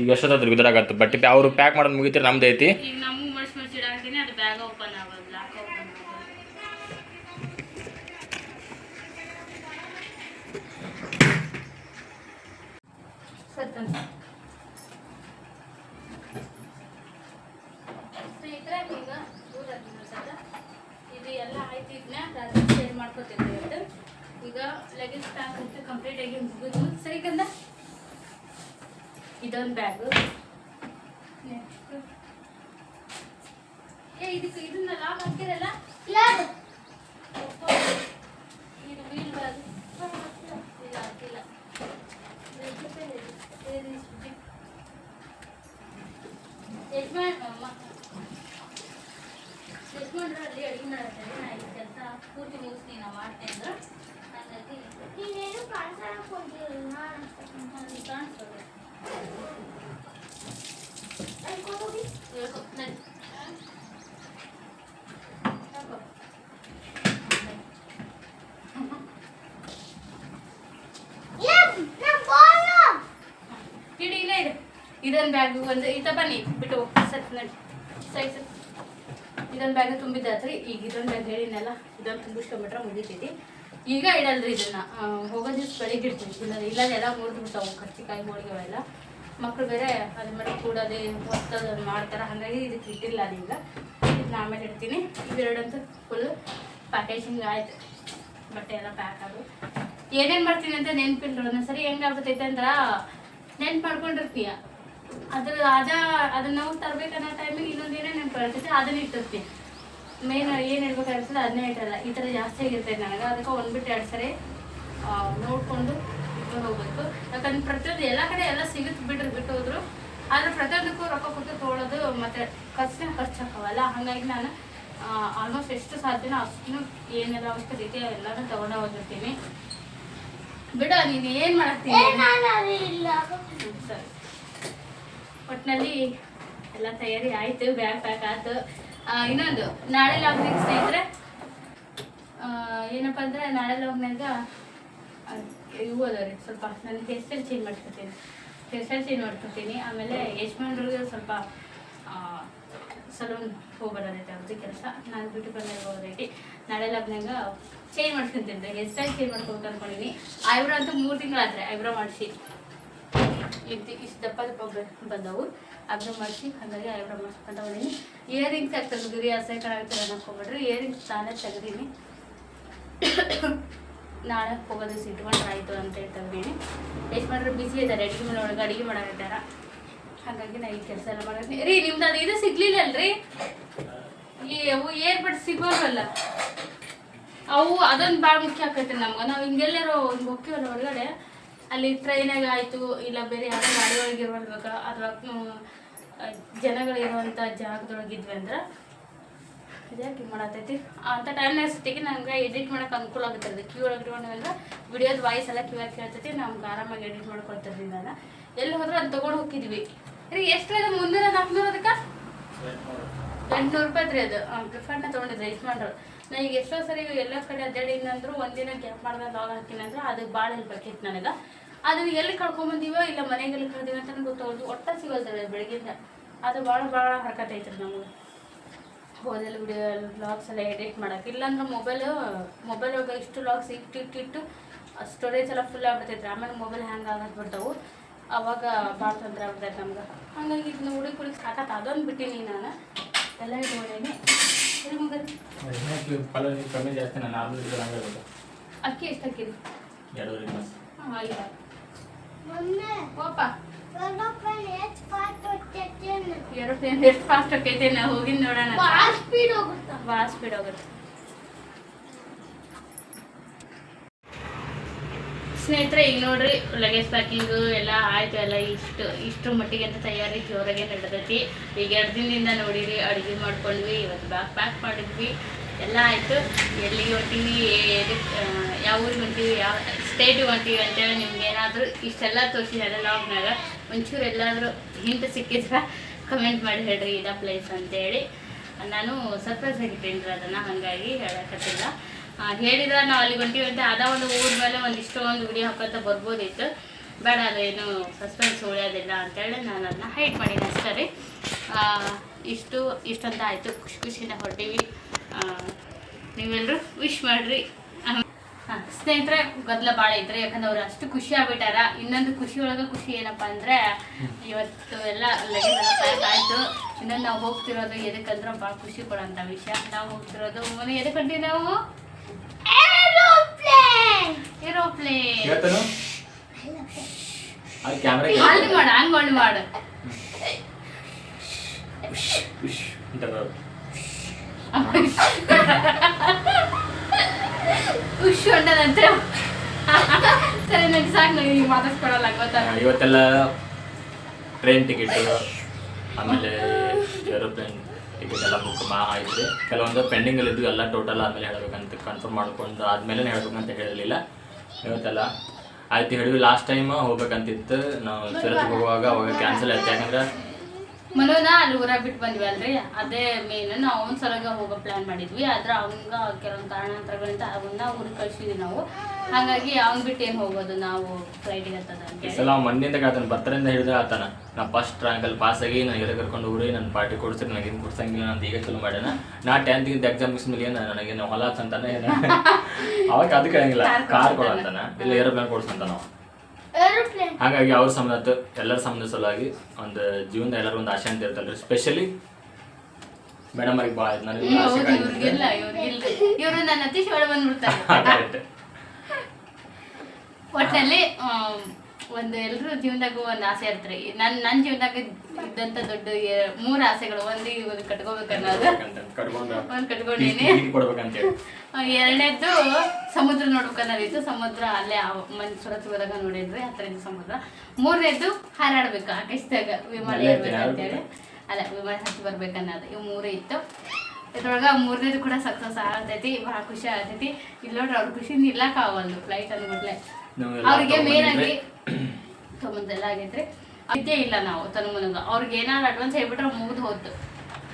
ಈಗ ಎಷ್ಟೊತ್ತಾದ್ರು ಗುದರಾಗತ್ತೆ ಬಟ್ ಅವರು ಪ್ಯಾಕ್ ಮಾಡೋದು ಮುಗಿತೀರಿ ನಮ್ದು ಐತಿ. ಈಗ ನಮಗೂ ಮಡ್ಸಿ ಮಡ್ಸಿ ಇಡಾಕ್ತೀನಿ ಅದು ಬ್ಯಾಗ್ ಓಪನ್ ಆಗೋದು ಲಾಕ್ ಓಪನ್ ಆಗೋದು ಸತ್ತಂತ ಸ್ನೇಹಿತರೆ ಈಗ ಸದ ಇದು ಎಲ್ಲ ಆಯ್ತು ಇದನ್ನ ಶೇರ್ ಮಾಡ್ಕೊತೀನಿ ಇವತ್ತು ಈಗ ಲಗೇಜ್ ಪ್ಯಾಕ್ ಅಂತ ಕಂಪ್ಲೀಟ್ ಆಗಿ ಮುಗಿದು, ಸರಿ ಕಂದ? ಇದೊಂದು ಬ್ಯಾಗು ಏ, ಇದಕ್ಕೆ ಇದನ್ನ ಲಾಕ್ ಹಾಕಿರಲ್ಲ ಯಾರು ಇದು ವೀಲ್ ಬ್ಯಾಗ್ ಇಲ್ಲ ಹಾಕಿಲ್ಲ ಯಜಮಾನ್ ಅಮ್ಮ ಯಜಮಾನ್ರು ಅಲ್ಲಿ ಅಡುಗೆ ಮಾಡತ್ತಾರೆ ನಾ ಈ ಕೆಲಸ ಪೂರ್ತಿ ಮುಗಿಸ್ತೀನಿ ನಾ ಮಾಡ್ತೇನೆ ಅಂದ್ರೆ ಹಾಗಾಗಿ ನೀನೇನು ಕಾಣಿಸಲ್ಲ ಕುಂತಿರಲ್ಲ ನಾನು ನನಗೆ ಕಾಣಿಸ್ತದೆ ಅನ್ಕೋಗಿ ಹೇಳ್ಕೊ, ನಡಿ. ಹೇಳ್ಕೊ. ನಮ್ಮ ಬಾಲು ಇಡಿ ಇಲ್ಲ ಇದೆ ಇದೊಂದು ಬ್ಯಾಗು ಒಂದು ಈತ ಬನ್ನಿ, ಬಿಟ್ಟು ಸತ್ ನಡಿ. ಸರಿ, ಸರ್. ಇದೊಂದು ಬ್ಯಾಗ್ ತುಂಬಿದ್ದಾತ್ರಿ ಈಗ ಇದೊಂದು ಬ್ಯಾಗ್ ಹೇಳಿನಲ್ಲ ಇದೊಂದು ತುಂಬಿಸ್ಕೊಂಬಿಟ್ರೆ ಮುಗಿತೈತಿ. ಈಗ ಇಡಲ್ರಿ ಇದನ್ನ. ಹೋಗೋ ದಿವ್ಸ ಬೆಳಿಗ್ಗೆ ಇಡ್ತೀವಿ. ಇಲ್ಲ ಇಲ್ಲದೆಲ್ಲ ಮುರಿದು ಬಿಡ್ತಾವೆ ಕರ್ಚಿಕಾಯಿ ಹೋಳಿಗೆ ಅವೆಲ್ಲ ಮಕ್ಕಳು ಬೇರೆ ಅದ್ರ ಮೇಲೆ ಕೂಡೋದು ಹೊತ್ತದ ಮಾಡ್ತಾರೆ. ಹಾಗಾಗಿ ಇದಕ್ಕೆ ಇಟ್ಟಿಲ್ಲ ಅದೀಗ ಇದನ್ನ ಆಮೇಲೆ ಇಡ್ತೀನಿ. ಇವೆರಡಂತೂ ಫುಲ್ ಪ್ಯಾಕೇಜಿಂಗ್ ಆಯ್ತು. ಬಟ್ಟೆ ಎಲ್ಲ ಪ್ಯಾಕ್ ಆಗು ಏನೇನು ಮಾಡ್ತೀನಿ ಅಂತ ನೆನ್ಪಿಲ್ರಿ. ಒಂದೊಂದು ಸರಿ ಹೆಂಗಾಗ್ಬಿಟ್ಟೈತೆ ಅಂದ್ರೆ ನೆನ್ಪು ಮಾಡ್ಕೊಂಡಿರ್ತೀಯ. ಅದ್ರ ಅದ ಅದನ್ನ ನಾವು ತರ್ಬೇಕನ್ನೋ ಟೈಮಿಗೆ ಇನ್ನೊಂದೇನೇ ನೆನ್ಪು ಬರ್ತೈತೆ ಅದನ್ನ ಇಟ್ಟಿರ್ತಿ ಮೇನ್ ಏನು ಇಡ್ಬೇಕಾಗಿರ್ತದೆ ಅದನ್ನೇ ಇಟ್ಟಲ್ಲ ಈ ಥರ ಜಾಸ್ತಿ ಆಗಿರ್ತೈತೆ ನನಗೆ. ಅದಕ್ಕೆ ಒಂದು ಬಿಟ್ಟು ಎರಡು ಸರಿ ನೋಡ್ಕೊಂಡು ಇಟ್ಕೊಂಡು ಹೋಗ್ಬೇಕು. ಯಾಕಂದ್ರೆ ಪ್ರತಿಯೊಂದು ಎಲ್ಲ ಕಡೆ ಎಲ್ಲ ಸಿಗುತ್ತೆ ಬಿಡ್ರಿ ಬಿಟ್ಟು ಹೋದ್ರು. ಆದ್ರೆ ಪ್ರತಿಯೊಂದಕ್ಕೂ ರೊಕ್ಕ ಕೊಟ್ಟು ತೊಗೊಳೋದು ಮತ್ತೆ ಖರ್ಚಿನ ಖರ್ಚು ಹಾಕವಲ್ಲ ಹಾಗಾಗಿ ನಾನು ಆಲ್ಮೋಸ್ಟ್ ಎಷ್ಟು ಸಾಧ್ಯನೋ ಅಷ್ಟು ಏನೆಲ್ಲ ಅವಶ್ಯಕತೆ ಎಲ್ಲಾನು ತಗೊಂಡು ಹೋಗಿರ್ತೀನಿ. ಬಿಡ ನೀನು ಏನು ಮಾಡ್ತೀನಿ ಸರಿ. ಒಟ್ಟಿನಲ್ಲಿ ಎಲ್ಲ ತಯಾರಿ ಆಯ್ತು ಬ್ಯಾಗ್ ಪ್ಯಾಕ್ ಆಯ್ತು. ಇನ್ನೊಂದು, ನಾಳೆ ಲಾಗ್ನಿಗೆ ಸ್ನೇಹಿತರೆ ಏನಪ್ಪ ಅಂದ್ರೆ ನಾಳೆ ಲಾಗ್ನಾಗ ಇವು ಅದಾವ್ರಿ ಸ್ವಲ್ಪ ನನ್ನ ಹೇರ್ ಸ್ಟೈಲ್ ಚೇಂಜ್ ಮಾಡ್ಕೊತೀನಿ. ಹೇರ್ ಸ್ಟೈಲ್ ಚೇಂಜ್ ಮಾಡ್ಕೊತೀನಿ. ಆಮೇಲೆ ಯಜಮಾನ್ರಿಗೆ ಸ್ವಲ್ಪ ಸಲೂನ್ ಹೋಗ್ಬರೋದೈತೆ ಅವ್ರದ್ದು ಕೆಲಸ. ನಾನು ಬ್ಯೂಟಿ ಪಾರ್ಲರ್ ಹೋಗೋದೈತಿ ನಾಳೆ ಲಾಗ್ನಾಗ ಚೇಂಜ್ ಮಾಡ್ಕೊಂತೀನಿ. ಹೇರ್ ಸ್ಟೈಲ್ ಚೇಂಜ್ ಮಾಡ್ಕೋಬೇಕು ಅನ್ಕೊಂಡಿನಿ. ಐಬ್ರೋ ಅಂತೂ ಮೂರು ತಿಂಗಳಾದ್ರೆ ಐಬ್ರೋ ಮಾಡಿಸಿ. ಇದು ಇಷ್ಟು ದಪ್ಪ ದಪ್ಪ ಬಂದವು. ಅದನ್ನು ಮಾಡಿಸಿ ಹಾಗಾಗಿ ಐಬ್ರೋ ಮಾಡ್ಸ್ಕೊಂತ ಬಂದೀನಿ ಇಯರಿಂಗ್ಸ್ ಯಾಕೆ ತೆಗೆದಿರಿ ಅಸಹ್ಯ ಕಾಣಾಗ್ತದೆ ಅನ್ಕೊಬಿಡ್ರಿ ಇಯರಿಂಗ್ಸ್ ನಾನೇ ತೆಗ್ದೀನಿ. ನಾಳೆ ಹೋಗೋದು ಸಿಟ್ಕೊಂಡ್ರೆ ಆಯಿತು ಅಂತ ಹೇಳಿ ತೆಗ್ದೀನಿ ಎಷ್ಟು ಮಾಡ್ರೆ ಬಿಸಿ ಇದ್ದಾರೆ, ಅಡುಗೆ ಮನೆ ಒಳಗೆ ಅಡುಗೆ ಮಾಡಾಕತ್ತಾರ. ಹಾಗಾಗಿ ನಾ ಈ ಕೆಲಸ ಎಲ್ಲ ಮಾಡತ್ತೀನಿ ರೀ, ನಿಮ್ದು ಅದು ಇದು ಸಿಗ್ಲಿಲ್ಲಲ್ರಿ? ಈ ಅವು ಬಿಟ್ಟು ಸಿಗೋಲ್ವಲ್ಲ? ಅವು ಅದೊಂದು ಭಾಳ ಮುಖ್ಯ ಆಕೈತೆ ನಮ್ಗೆ. ನಾವು ಹಿಂಗೆಲ್ಲರೂ ಒಂದು ಹೋಗ್ತೀವಲ್ಲ ಹೊರಗಡೆ. ಅಲ್ಲಿ ಟ್ರೈನಾಗ ಆಯಿತು, ಇಲ್ಲ ಬೇರೆ ಯಾವ ಗಾಡಿ ಒಳಗೆ ಇರ್ಬೇಕು ಅಥವಾ ಜನಗಳಿರುವಂಥ ಜಾಗದೊಳಗಿದ್ವಿ ಅಂದ್ರೆ, ಇದ್ಯಾಕೆ ಮಾಡತ್ತೈತಿ ಅಂಥ ಟೈಮ್ನಾಗ ಸತಿಗೆ ನಮ್ಗೆ ಎಡಿಟ್ ಮಾಡೋಕೆ ಅನುಕೂಲ ಆಗುತ್ತೆ ಅದು ಕ್ಯೂ ಒಳಗೆ ಇಟ್ಕೊಂಡ್ರೆ ವಿಡಿಯೋದ ವಾಯ್ಸ್ ಎಲ್ಲ ಕ್ಯೂ ಆಗಿ ಕೇಳ್ತೈತಿ, ನಮ್ಗೆ ಆರಾಮಾಗಿ ಎಡಿಟ್ ಮಾಡ್ಕೊಳ್ತಿದ್ವಿ ನಾನು ಎಲ್ಲಿ ಹೋದ್ರೆ ಅದು ತೊಗೊಂಡು ಹೋಗಿದ್ವಿ. ರೀ ಎಷ್ಟು ಅದು ಮುನ್ನೂರ ನಾಲ್ಕುನೂರು ಅದಕ್ಕೆ ಎಂಟುನೂರು ರೂಪಾಯಿ ರೀ ಅದು ಪ್ರಿಫರ್ನ ತೊಗೊಂಡಿದ್ದೆ, ಯಜಮಾನ್ರು. ನಾ ಈಗ ಎಷ್ಟೋ ಸರಿ ಎಲ್ಲ ಕಡೆ ಅಡ್ಡಾಡಿನ ಅಂದ್ರು ಒಂದಿನ ಗ್ಯಾಪ್ ಮಾಡ್ದೆ ಲಾಗ್ ಹಾಕಿನ ಅಂದ್ರೆ ಅದು ಭಾಳ ಹೆಲ್ಪ್ ಆಕೈತಿ ನನಗೆ. ಅದು ಎಲ್ಲಿ ಕಳ್ಕೊಂಬಂದೀವೋ ಇಲ್ಲ ಮನೆಗೆ ಎಲ್ಲಿ ಕಳ್ದೀವಿ ಅಂತ ಗೊತ್ತಾಗೋದು ಒಟ್ಟ ಸಿಗೋಲ್ತದೆ ಬೆಳಗಿಂದ. ಅದು ಭಾಳ ಭಾಳ ಹರ್ಕತ್ ಐತ್ರಿ ನಮ್ಗೆ. ಹೋದಲ್ಲಿ ವಿಡಿಯೋ ಲಾಗ್ಸ್ ಎಲ್ಲ ಎಡಿಟ್ ಮಾಡೋಕೆ. ಇಲ್ಲಾಂದ್ರೆ ಮೊಬೈಲು ಮೊಬೈಲ್ ಒಳಗೆ ಇಷ್ಟು ಲಾಗ್ಸ್ ಇಟ್ಟು ಇಟ್ಟು ಇಟ್ಟು ಸ್ಟೋರೇಜ್ ಎಲ್ಲ ಫುಲ್ ಆಗ್ಬಿಡ್ತೈತ್ರಿ. ಆಮೇಲೆ ಮೊಬೈಲ್ ಹ್ಯಾಂಗ್ ಆಗಕ್ಕೆ ಬಿಡ್ತಾವು. ಅವಾಗ ಭಾಳ ತೊಂದರೆ ಆಗ್ಬಿಡ್ತೈತೆ ನಮ್ಗೆ. ಹಾಗಾಗಿ ಇದನ್ನ ಹುಡುಗಿ ಹುಡುಗಿ ಸಾಕತ್ತೆ ಅದೊಂದು ಬಿಟ್ಟಿನಿ ನಾನು. ಎಲ್ಲ ಇಟ್ಕೊಂಡೇನಿ. ಇಲ್ಲಿ ಮಗನ ಕಮ್ಮಿ ಜಾಸ್ತಿ ನಾನು ನಾರ್ಮಲ್ ಇದ್ರೆ ಹಂಗೆ ಅಕ್ಕಿ ಎಷ್ಟು ಅಕ್ಕಿ ಎರಡೂವರೆ ಗ್ಲಾಸ್ ಹಾಂ ಓಪ ಏರೋಪ್ಲೇನ್ ಎಷ್ಟು ಫಾಸ್ಟ್ ಹೋಗಿ ನೋಡೋಣ ಭಾಳ ಸ್ಪೀಡ್ ಹೋಗುತ್ತಾ? ಭಾಳ ಸ್ಪೀಡ್ ಹೋಗುತ್ತೆ. ಸ್ನೇಹಿತರೆ ಈಗ ನೋಡ್ರಿ ಲಗೇಜ್ ಪ್ಯಾಕಿಂಗು ಎಲ್ಲ ಆಯ್ತು ಎಲ್ಲ ಇಷ್ಟು ಇಷ್ಟು ಮಟ್ಟಿಗೆ ಅಂತ ತಯಾರಿ ಜೋರಾಗೆ ನಡೆದೈತಿ. ಈಗ ಎರಡು ದಿನದಿಂದ ನೋಡಿರಿ ಅಡುಗೆ ಮಾಡ್ಕೊಂಡ್ವಿ ಇವತ್ತು ಬ್ಯಾಗ್ ಪ್ಯಾಕ್ ಮಾಡಿದ್ವಿ ಎಲ್ಲ ಆಯಿತು. ಎಲ್ಲಿಗೆ ಹೊಂಟೀವಿ ಯಾವ ಊರಿಗೆ ಹೊಂಟೀವಿ ಯಾವ ಸ್ಟೇಟಿಗೆ ಹೊಂಟೀವಿ ಅಂತೇಳಿ ನಿಮ್ಗೆ ಏನಾದರೂ ಇಷ್ಟೆಲ್ಲ ತೋರಿಸಿದ್ದಾರೆ ಲಾಗ್ನಾಗ ಒಂಚೂರು ಎಲ್ಲಾದರೂ ಹಿಂಟ್ ಸಿಕ್ಕಿದ್ರೆ ಕಮೆಂಟ್ ಮಾಡಿ ಹೇಳ್ರಿ ಇದ ಪ್ಲೇಸ್ ಅಂತೇಳಿ. ನಾನು ಸರ್ಪ್ರೈಸ್ ಆಗಿಟ್ಟೇನ್ರಿ ಅದನ್ನು ಹಾಗಾಗಿ ಹೇಳಕತ್ತಿಲ್ಲ. ಆ, ಹೇಳಿದ್ರೆ ನಾವು ಅಲ್ಲಿ ಹೊಂಟೀವಿ ಅಂತ, ಅದ ಒಂದು ಊರ ಮೇಲೆ ಒಂದು ಇಷ್ಟೊಂದು ವಿಡಿಯೋ ಹಾಕೋತ ಬರ್ಬೋದಿತ್ತು. ಬೇಡ ಅದೇನು ಸಸ್ಪೆನ್ಸ್ ಉಳಿಯೋದಿಲ್ಲ ಅಂತೇಳಿ ನಾನು ಅದನ್ನ ಹೈಟ್ ಮಾಡಿದ್ದೆ ಅಷ್ಟೇ ರೀ. ಇಷ್ಟು, ಇಷ್ಟಂತ ಆಯಿತು. ಖುಷಿ ಖುಷಿಯಿಂದ ಹೊರಟೀವಿ ನೀವೆಲ್ಲರೂ ವಿಶ್ ಮಾಡಿರಿ. ಹಾಂ, ಸ್ನೇಹಿತರೆ ಗದ್ದಲ ಭಾಳ ಐತ್ರಿ ಯಾಕಂದ್ರೆ ಅವ್ರು ಅಷ್ಟು ಖುಷಿ ಆಗ್ಬಿಟ್ಟಾರ. ಇನ್ನೊಂದು ಖುಷಿ ಒಳಗೆ ಖುಷಿ ಏನಪ್ಪ ಅಂದ್ರೆ, ಇವತ್ತು ಎಲ್ಲ ಲಗೇಜ್ ಆಯಿತು. ಇನ್ನೊಂದು ನಾವು ಹೋಗ್ತಿರೋದು ಎದಕ್ಕಂದ್ರೆ ಭಾಳ ಖುಷಿ ಕೊಡೋಂಥ ವಿಷಯ. ನಾವು ಹೋಗ್ತಿರೋದು ಮನೆ ಎದಕ್ಕೆ ನಾವು? ಏರೋಪ್ಲೇನ್ ಏರೋಪ್ಲೇನ್ ಇವತ್ತನು ಅಲ್ಲಿ ಕ್ಯಾಮ್ರಾ ಅಲ್ಲಿ ಮಾಡು ಹಂಗೆ ಒಂದು ಮಾಡು. ಅಂತ ಬರೋದು. ಖುಷಿ ಹೊಂಟದಂತೆ ಸರಿ ನನಗೆ ಸಾಕು ನನಗೆ ಈಗ ಮಾತಾಡ್ಸ್ಕೊಡಲ್ಲ ಇವತ್ತೆಲ್ಲ ಟ್ರೈನ್ ಟಿಕೆಟ್ ಆಮೇಲೆ ಏರೋಪ್ಲೇನ್ ಟಿಕೆಟ್ ಬುಕ್ ಮಾ ಆಯ್ತು. ಕೆಲವೊಂದು ಪೆಂಡಿಂಗಲ್ಲಿ ಇದ್ದು ಎಲ್ಲ ಟೋಟಲ್ ಆಮೇಲೆ ಹೇಳ್ಬೇಕಂತ ಕನ್ಫರ್ಮ್ ಮಾಡ್ಕೊಂಡು ಆದ್ಮೇಲೆ ಅಂತ ಹೇಳಲಿಲ್ಲ ಇವತ್ತೆಲ್ಲ ಆಯ್ತು ಹೇಳಿದ್ವಿ ಲಾಸ್ಟ್ ಟೈಮ್ ಹೋಗ್ಬೇಕಂತಿತ್ತು. ನಾವು ಸುರತ್ಗೆ ಹೋಗುವಾಗ ಅವಾಗ ಕ್ಯಾನ್ಸಲ್ ಆಯ್ತು. ಯಾಕಂದ್ರೆ ಮನೋನ ಅಲ್ಲಿ ಊರಾಗ ಬಿಟ್ಟು ಬಂದ್ವಿ ಅಲ್ರಿ. ಅದೇ ಮೇನ್ ನಾವು ಅವನ ಸಲಗ ಹೋಗೋ ಪ್ಲಾನ್ ಮಾಡಿದ್ವಿ. ಆದ್ರೆ ಅವಂಗ ಕೆಲವೊಂದು ಕಾರಣಾಂತರಗಳಿಂದ ಅವನ್ನ ಊರಿಗೆ ಕಳ್ಸಿದ್ವಿ ನಾವು. ಹಾಗಾಗಿ ಅವ್ನ್ ಬಿಟ್ಟು ಏನ್ ಹೋಗೋದು ನಾವು ಫ್ಲೈಟಿಗೆ ಹತ್ತದ ಈ ಸಲ ಅವ್ನು ಬರ್ತರಿಂದ ಹಿಡಿದ ಆತನ. ನಾ ಫಸ್ಟ್ ರ್ಯಾಂಕಲ್ಲಿ ಪಾಸ್ ಆಗಿ ನಾನು ಎಲ್ಲ ಕರ್ಕೊಂಡು ಊರಿ ನನ್ನ ಪಾರ್ಟಿ ಕೊಡ್ಸಿರಿ ನನಗೆ ಏನು ಕೊಡ್ಸಂಗಿಲ್ಲ ಅಂತ ಈಗ ಚಲೋ ಮಾಡ್ಯಾನ. ನಾ ಟೆಂತ್ಗಿಂತ ಎಕ್ಸಾಮ್ ಮುಗಿಸ್ಮೇಲೆ ಏನು ನನಗೆ ನಾವು ಹೊಲ ಅಂತಾನೆ ಏನು? ಅವಾಗ ಅದಕ್ಕೆ ಕೇಳಂಗಿಲ್ಲ. ಕಾರ್ ಕೊಡಂತಾನ. ಇಲ್ಲ ಏರೋಪ್ಲೇನ್ ಕೊಡ್ಸಂತಾನ ನಾವು ಹಾಗಾಗಿ ಅವ್ರ ಸಂಬಂಧ ಎಲ್ಲರ ಸಂಬಂಧ ಸಲುವಾಗಿ ಒಂದು ಜೀವನದ ಎಲ್ಲರೂ ಒಂದು ಆಶೆ ಅಂತ ಇರ್ತಲ್ರಿ. ಸ್ಪೆಷಲಿ ಮೇಡಮ್ ಅವ್ರಿಗೆ ಭಾಳ ಆಯ್ತು. ನನಗೆ ಇವ್ರು ಹೌದು ಇವ್ರಿಗಿಲ್ಲ ಇವ್ರಿಗಿಲ್ಲ. ಇವರು ನನ್ನ ಅತಿ ಬಂದ್ಬಿಡ್ತಾರೆ ಒಟ್ಟಿನಲ್ಲಿ ಒಂದು ಎಲ್ಲರೂ ಜೀವನದಾಗ ಒಂದು ಆಸೆ ಇರ್ತಾರೆ ನನ್ನ ನನ್ನ ಜೀವನದಾಗ ಇದ್ದಂಥ ದೊಡ್ಡ ಮೂರು ಆಸೆಗಳು. ಒಂದು ಒಂದು ಕಟ್ಕೋಬೇಕನ್ನೋದು ಒಂದು ಕಟ್ಕೊಂಡೀನಿ. ಎರಡನೇದ್ದು ಸಮುದ್ರ ನೋಡ್ಬೇಕನ್ನೋದಿತ್ತು ಸಮುದ್ರ ಅಲ್ಲೇ ಮಂಜು ಸುರತ್ ಹೋದಾಗ ನೋಡಿದ್ರಿ ಹತ್ತರಿಂದ ಸಮುದ್ರ. ಮೂರನೇದ್ದು ಹಾರಾಡ್ಬೇಕು. ಆಕಾಶದಾಗ ವಿಮಾನ ಅಂತೇಳಿ. ಅಲ್ಲ ವಿಮಾನ ಹತ್ತಿ ಬರ್ಬೇಕನ್ನೋದು ಇವು ಮೂರೇ ಇತ್ತು. ಇದ್ರೊಳಗೆ ಮೂರನೇದು ಕೂಡ ಸಕ್ಸಸ್ ಆಗತೈತಿ. ಭಾಳ ಖುಷಿ ಆಗತೈತಿ. ಇಲ್ಲಿ ನೋಡ್ರಿ ಅವ್ರ ಖುಷಿ ನಿಲ್ಲಕ್ಕೆ ಆಗವಲ್ದು ಫ್ಲೈಟ್ ಅಂದ್ಬಿಟ್ಲೆ ಅವ್ರಿಗೆ ಮೇನ್ ಆಗಿ ತಗೊಂಡೆಲ್ಲ ಆಗಿದ್ರೆ ಇದ್ದೇ ಇಲ್ಲ ನಾವು ತನ್ನ ಮುನಗ ಅವ್ರಿಗೆ ಏನಾದ್ರು ಅಡ್ವಾನ್ಸ್ ಹೇಳ್ಬಿಟ್ರೆ ಮುಗಿದು ಹೋಯ್ತು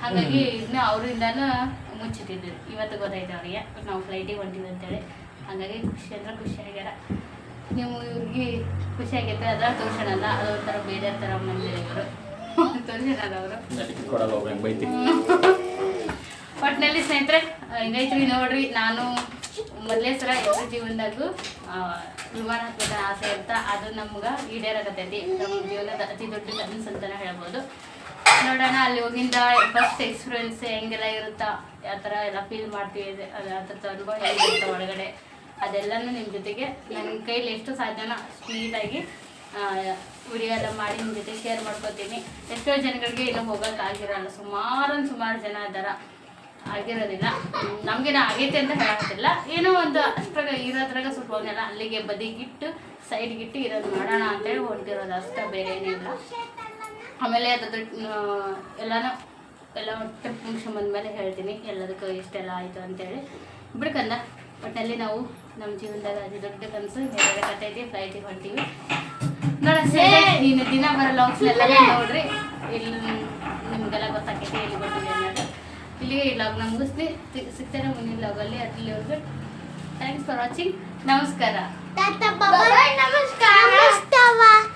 ಹಾಗಾಗಿ ಇದನ್ನ ಅವರಿಂದನೂ ಮುಚ್ಚಿಟ್ಟಿದ್ರು. ಇವತ್ತು ಗೊತ್ತಾಯ್ತು ಅವ್ರಿಗೆ. ನಾವು ಫ್ಲೈಟಿಗೆ ಹೊಂಟಿವಿ ಅಂತೇಳಿ. ಹಾಗಾಗಿ ಖುಷಿ ಅಂದ್ರೆ ಖುಷಿ ಆಗ್ಯಾರ. ನೀವು ಇವ್ರಿಗೆ ಖುಷಿ ಆಗೈತೆ ಅದ್ರ ತೋರ್ಸೋಣಲ್ಲ. ಅದೊಂಥರ ಬೇರೆ ಥರ ಮಂದಿ ಇವರು. ತೋರ್ಸೋಣಲ್ಲ ಅವರು. ಒಟ್ಟಿನಲ್ಲಿ ಸ್ನೇಹಿತರೆ ಹಿಂಗೈತ್ರಿ ನೋಡ್ರಿ. ನಾನು ಮೊದಲೇ ಸಲ ಎಲ್ಲರ ಜೀವನದಾಗೂ ವಿಮಾನ ಆಸೆ ಅಂತ ಅದು ನಮ್ಗೆ ಈಡೇರಾಗತೈತಿ. ನಮ್ಮ ಜೀವನದ ಅತಿ ದೊಡ್ಡ ಕನಸು ಅಂತಾನೆ ಹೇಳ್ಬೋದು. ನೋಡೋಣ, ಅಲ್ಲಿ ಹೋಗಿಂದ ಫಸ್ಟ್ ಎಕ್ಸ್ಪೀರಿಯನ್ಸ್ ಹೆಂಗೆಲ್ಲ ಇರುತ್ತಾ, ಯಾವ ಥರ ಎಲ್ಲ ಫೀಲ್ ಮಾಡ್ತೀವಿ, ಅದು ಆ ಅದ್ರದ್ದು ಅನುಭವ ಹೇಗಿರುತ್ತೆ ಒಳಗಡೆ. ಅದೆಲ್ಲನೂ ನಿಮ್ಮ ಜೊತೆಗೆ ನನ್ನ ಕೈಲಿ ಎಷ್ಟು ಸಾಧ್ಯನ ಸ್ಪೀಡಾಗಿ ವಿಡಿಯೋ ಎಲ್ಲ ಮಾಡಿ ನಿಮ್ಮ ಜೊತೆ ಶೇರ್ ಮಾಡ್ಕೊತೀನಿ. ಎಷ್ಟೋ ಜನಗಳಿಗೆ ಇನ್ನೂ ಹೋಗೋಕ್ಕಾಗಿರಲ್ಲ ಸುಮಾರು ಸುಮಾರು ಜನ ಇದ್ದಾರ ಆಗಿರೋದಿಲ್ಲ. ನಮಗೇನು ಆಗೈತೆ ಅಂತ ಹೇಳೋದಿಲ್ಲ ಏನೋ ಒಂದು ಅಷ್ಟ್ರಾಗ ಇರೋದ್ರಾಗ ಸ್ವಲ್ಪ ಅವನ್ನೆಲ್ಲ ಅಲ್ಲಿಗೆ ಬದಿಗಿಟ್ಟು ಸೈಡ್ಗಿಟ್ಟು ಇರೋದು ಮಾಡೋಣ ಅಂತೇಳಿ ಹೊಂಟಿರೋದು. ಅಷ್ಟೇ ಬೇರೆ ಏನಿಲ್ಲ. ಆಮೇಲೆ ಅದ್ರದ್ದು ಎಲ್ಲನೂ, ಎಲ್ಲ ಟ್ರಿಪ್ ಮುಗಿಸ್ಕೊಂಬಂದ್ಮೇಲೆ ಹೇಳ್ತೀನಿ. ಎಲ್ಲದಕ್ಕೂ ಇಷ್ಟೆಲ್ಲ ಆಯಿತು ಅಂತೇಳಿ ಬಿಡ್ಕಂದ. ಒಟ್ಟಲ್ಲಿ ನಾವು ನಮ್ಮ ಜೀವನದಾಗ ಅತಿ ದೊಡ್ಡ ಕನಸು. ಹೇಳಕತ್ತೈತಿ ಫ್ಲೈಟಿಗೆ ಹೊಂಟೀವಿ. ನೀನು ದಿನ ಬರೋ ಲಾಗ್ಸ್ ಎಲ್ಲ ನೋಡ್ರಿ. ಇಲ್ಲಿ ನಿಮಗೆಲ್ಲ ಗೊತ್ತಾಗೈತಿ ಇಲ್ಲಿ ಇಲ್ಲಿಗೆ ಈ ಲಾಗ್ನ ಮುಗಿಸ್ಲಿ ಸಿಗ್ತೇನೆ ಮುಂದಿನ ಲಾಗಲ್ಲಿ ಅಲ್ಲಿವರೆಗೂ ಥ್ಯಾಂಕ್ಸ್ ಫಾರ್ ವಾಚಿಂಗ್ ನಮಸ್ಕಾರ ಟಾಟಾ ಬಾಬಾ ನಮಸ್ಕಾರ